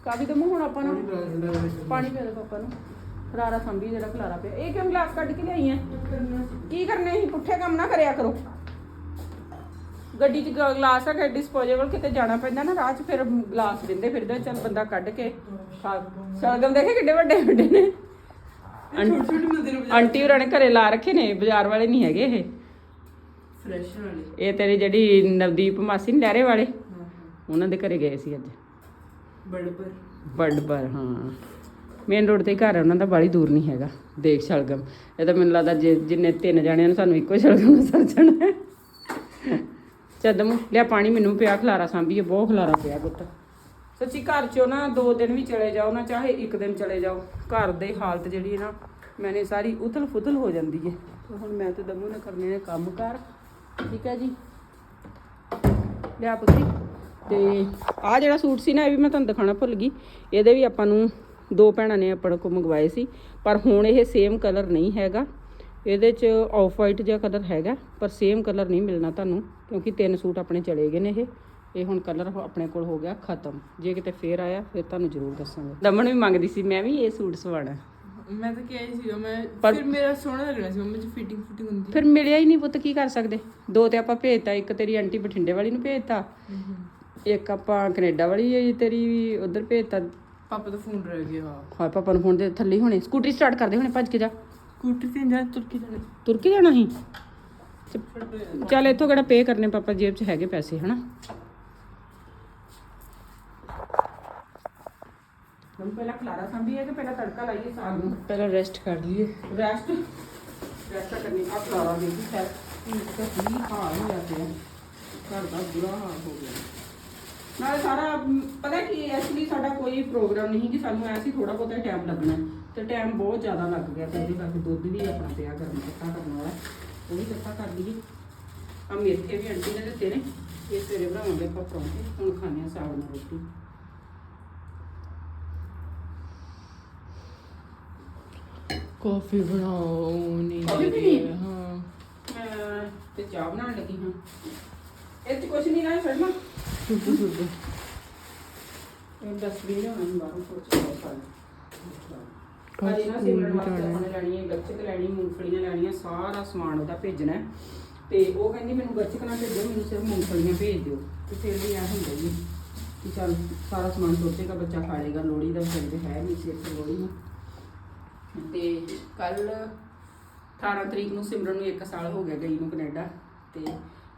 Speaker 1: ਕਾਫੀ ਦਮੂ ਹੁਣ ਆਪਾਂ ਨੂੰ? ਪਾਣੀ ਪਿਆ ਦੇ ਪਾਪਾ ਨੂੰ। ਖਲਾਰਾ ਸੰਭੀ ਜਿਹੜਾ ਖਲਾਰਾ ਪਿਆ। ਇਹ ਕਿਉਂ ਗਲਾਸ ਕੱਢ ਕੇ ਲਿਆਈ ਐ? ਕੀ ਕਰਨੇ ਸੀ ਪੁੱਠੇ ਕੰਮ ਨਾ ਕਰਿਆ ਕਰੋ। ਗੱਡੀ 'ਚ ਗ- ਗਲਾਸ ਰੱਖੇ ਡਿਸਪੋਜ਼ੇਬਲ ਕਿਤੇ ਜਾਣਾ ਪੈਂਦਾ ਨਾ ਰਾਹ 'ਚ ਫਿਰ ਗਲਾਸ ਦਿੰਦੇ ਫਿਰਦੇ ਚੱਲ ਬੰਦਾ ਕੱਢ ਕੇ ਖਾ ਸ਼ਲਗਮ ਦੇਖੇ ਕਿੱਡੇ ਵੱਡੇ ਵੱਡੇ ਨੇ। ਆਂ- ਆਂਟੀ ਹੋਰਾਂ ਨੇ ਘਰੇ ਲਾ ਰੱਖੇ ਨੇ ਬਾਜ਼ਾਰ ਵਾਲੇ ਨਹੀਂ ਹੈਗੇ ਇਹ।
Speaker 3: ਫਰੈਸ਼ ਵਾਲੇ।
Speaker 1: ਇਹ ਤੇਰੀ ਜਿਹੜੀ ਨਵਦੀਪ ਮਾਸੀ ਨੇ ਲਹਿਰੇ ਵਾਲੇ ਉਹਨਾਂ ਦੇ ਘਰੇ ਗਏ ਸੀ ਅੱਜ।
Speaker 3: ਬੜਬਰ।
Speaker 1: ਪਰ ਹਾਂ। ਮੇਨ ਰੋਡ ਤੇ ਹੀ ਘਰ ਹੈ ਉਹਨਾਂ ਦਾ ਬਾਲੀ ਦੂਰ ਨਹੀਂ ਹੈਗਾ, ਦੇਖ ਸ਼ਲਗਮ। ਇਹ ਤਾਂ ਮੈਨੂੰ ਲੱਗਦਾ ਜੇ ਜਿੰਨੇ ਤਿੰਨ ਜਣਿਆਂ ਨੂੰ, ਸਾਨੂੰ ਇੱਕੋ ਹੀ ਸ਼ਲਗਮ ਨਾਲ ਸਰ ਜਾਣਾ ਹੈ। ਲਿਆ ਪਾਣੀ ਮੈਨੂੰ ਪਿਆ, ਖਲਾਰਾ ਸਾਂਭੀਏ, ਬਹੁਤ ਖਲਾਰਾ ਪਿਆ ਗੁੱਟ ਸੱਚੀ ਘਰ ਚੋਂ ਨਾ ਦੋ ਦਿਨ ਵੀ ਚਲੇ ਜਾਓ ਨਾ, ਚਾਹੇ ਇੱਕ ਦਿਨ ਚਲੇ ਜਾਓ, ਘਰ ਦੇ ਹਾਲਤ ਜਿਹੜੀ ਹੈ ਨਾ, ਮੈਨੇ ਸਾਰੀ ਉਥਲ ਫੁਥਲ ਹੋ ਜਾਂਦੀ ਹੈ। ਹੁਣ ਮੈਂ ਤੇ ਦਮੂ ਨੇ ਕਰਨੇ ਨੇ ਕੰਮ ਕਰ, ਠੀਕ ਹੈ ਜੀ? ਲਿਆ ਪੁੱਤੀ, ਤੇ ਆ ਜਿਹੜਾ ਸੂਟ ਸੀ ਨਾ, ਇਹ ਵੀ ਮੈਂ ਤੁਹਾਨੂੰ ਦਿਖਾਣਾ ਭੁੱਲ ਗਈ, ਇਹਦੇ ਵੀ ਆਪਾਂ ਨੂੰ ਦੋ ਭੈਣਾਂ ਨੇ ਆਪਣੇ ਕੋਲ ਮੰਗਵਾਏ ਸੀ ਪਰ ਹੁਣ ਇਹ ਸੇਮ ਕਲਰ ਨਹੀਂ ਹੈਗਾ। ਇਹਦੇ 'ਚ ਆਫ ਵਾਈਟ ਜਿਹਾ ਕਲਰ ਹੈਗਾ ਪਰ ਸੇਮ ਕਲਰ ਨਹੀਂ ਮਿਲਣਾ ਤੁਹਾਨੂੰ ਕਿਉਂਕਿ ਤਿੰਨ ਸੂਟ ਆਪਣੇ ਚਲੇ ਗਏ ਨੇ ਇਹ। ਇਹ ਹੁਣ ਕਲਰ ਆਪਣੇ ਕੋਲ ਹੋ ਗਿਆ ਖਤਮ। ਜੇ ਕਿਤੇ ਫੇਰ ਆਇਆ ਫਿਰ ਤੁਹਾਨੂੰ ਜ਼ਰੂਰ ਦੱਸਾਂਗੇ। ਦਮਨ ਵੀ ਮੰਗਦੀ ਸੀ ਮੈਂ ਵੀ ਇਹ ਸੂਟ ਸਵਾਣਾ
Speaker 3: ਮੈਂ ਤਾਂ ਕਿਹਾ ਹੀ ਸੀਗਾ ਮੈਂ ਫਿਰ ਮੇਰਾ ਸੋਹਣਾ ਲੱਗਣਾ ਸੀ ਮੰਮੀ ਫਿਟਿੰਗ ਫਿਟਿੰਗ ਹੁੰਦੀ।
Speaker 1: ਫਿਰ ਮਿਲਿਆ ਹੀ ਨਹੀਂ ਪੁੱਤ ਕੀ ਕਰ ਸਕਦੇ? ਦੋ ਤੇ ਆਪਾਂ ਭੇਜਤਾ ਇੱਕ ਤੇਰੀ ਆਂਟੀ ਬਠਿੰਡੇ ਵਾਲੀ ਨੂੰ ਭੇਜਤਾ। ਇੱਕ ਆਪਾਂ ਕੈਨੇਡਾ ਵਾਲੀ ਹੈ ਤੇਰੀ ਉਧਰ ਭੇਜਤਾ।
Speaker 3: ਪਾਪਾ ਦਾ ਫੋਨ ਰਹਿ ਗਿਆ।
Speaker 1: ਹਾਏ ਪਾਪਾ ਨੂੰ ਫੋਨ ਦੇ ਥੱਲੇ ਹੀ ਹੋਣੇ ਸਕੂਟਰੀ ਸਟਾਰਟ ਕਰਦੇ ਹੋਣੇ ਭੱਜ ਕੇ ਜਾ।
Speaker 3: ਕੁੱਟ ਤੇ ਜਾ ਤੁਰ ਕੇ ਜਾਣਾ।
Speaker 1: ਤੁਰ ਕੇ ਜਾਣਾ ਸੀ? ਚੱਲ ਇੱਥੋਂ ਕਿਹੜਾ ਪੇ ਕਰਨੇ ਪਾਪਾ ਜੇਬ 'ਚ ਹੈਗੇ ਪੈਸੇ ਹਨਾ? ਹੁਣ ਪਹਿਲਾਂ ਖਲਾਰਾ ਸੰਭੀਏ ਕਿ ਪਹਿਲਾਂ ਤੜਕਾ ਲਾਈਏ ਸਾਗ ਨੂੰ?
Speaker 3: ਪਹਿਲਾਂ ਰੈਸਟ ਕਰ ਲਈਏ।
Speaker 1: ਰੈਸਟ ਰੈਸਟ ਕਰਨੀ ਆ ਖਲਾਰਾ ਦੇਖੀ ਹੈ ਕੀ ਕੀ ਹਾਲ ਹੋਇਆ ਤੇ ਘਰ ਦਾ ਬੁਰਾ ਹਾਲ ਹੋ ਗਿਆ। ਨਾਲੇ ਸਾਰਾ ਮ, ਪਤਾ ਕੀ ਐਕਚੁਅਲੀ ਸਾਡਾ ਕੋਈ ਪ੍ਰੋਗਰਾਮ ਨਹੀਂ ਕਿ ਸਾਨੂੰ ਐਸੀ ਥੋੜਾ ਬਹੁਤਾ ਟਾਈਮ ਲੱਗਣਾ ਹੈ। ਤੇ ਟਾਈਮ ਬਹੁਤ ਜ਼ਿਆਦਾ ਲੱਗ ਗਿਆ ਤੇ ਇਹਦੇ ਕਰਕੇ ਦੁੱਧ ਵੀ ਆਪਣਾ ਪਿਆ ਗਰਮ ਇਕੱਠਾ ਕਰਨ ਵਾਲਾ। ਉਹ ਵੀ ਇਕੱਠਾ ਕਰ ਲਈਏ। ਆ ਮੇਥੇ ਵੀ ਆਂਟੀ ਨੇ ਦਿੱਤੇ ਨੇ। ਇਹ ਸਵੇਰੇ ਬਣਾਵਾਂਗੇ ਆਪਾਂ ਪਰੌਂਠੇ ਹੁਣ ਖਾਣੇ ਆ ਸਾਗ ਨਾਲ ਰੋਟੀ।
Speaker 3: ਕਾਫੀ ਬਣਾਓ ਨਹੀਂ
Speaker 1: Coffee
Speaker 3: ਦੇ
Speaker 1: ਪੀਣੀ
Speaker 3: ਰਹੀ
Speaker 1: ਹੈ?
Speaker 3: ਹੈ, ਹਾਂ
Speaker 1: ਮੈਂ ਤੇ ਚਾਹ ਬਣਾਉਣ ਲੱਗੀ ਹਾਂ। ਇਹ ਚ ਕੁਛ ਨਹੀਂ ਨਾ ਫੜਨਾ
Speaker 3: ਸੁੱਧ ਸੁੱਧ
Speaker 1: ਇਹ ਡਸਟਬਿਨ ਹੋਣਾ ਨਹੀਂ ਬਾਹਰੋਂ ਸੋਚ ਬਹੁਤ ਸਾਰਾ
Speaker 3: ਕੱਲ੍ਹ
Speaker 1: ਅੱਜ ਨਾ
Speaker 3: ਸਕੂਲ
Speaker 1: ਸਿਮਰਨ
Speaker 3: ਵੀ
Speaker 1: ਵਾਸਤੇ
Speaker 3: ਜਾਣਾ
Speaker 1: ਆਪਾਂ ਨੇ ਲੈਣੀ ਹੈ ਗੱਚਕ ਲੈਣੀ ਮੂੰਗਫਲੀਆਂ ਲੈਣੀਆਂ ਸਾਰਾ ਸਮਾਨ ਉਹਦਾ ਭੇਜਣਾ ਹੈ। ਤੇ ਉਹ ਕਹਿੰਦੀ ਮੈਨੂੰ ਗੱਚਕ ਨਾ ਭੇਜੋ ਮੈਨੂੰ ਸਿਰਫ ਮੂੰਗਫਲੀਆਂ ਭੇਜ ਦਿਓ। ਤੇ ਫਿਰ ਵੀ ਐ ਹੁੰਦਾ ਹੈ ਕਿ ਚੱਲ ਸਾਰਾ ਸਮਾਨ ਸੋਚੇਗਾ ਬੱਚਾ ਖਾ ਲੇਗਾ ਲੋੜੀ ਦਾ ਤੇ ਹੈ ਨਹੀਂ ਸੀ ਇੱਥੇ ਲੋੜੀ ਨੂੰ। ਤੇ ਕੱਲ 18 ਤਰੀਕ ਨੂੰ ਸਿਮਰਨ ਨੂੰ 1 ਸਾਲ ਹੋ ਗਿਆ ਗਈ ਨੂੰ ਕੈਨੇਡਾ। ਤੇ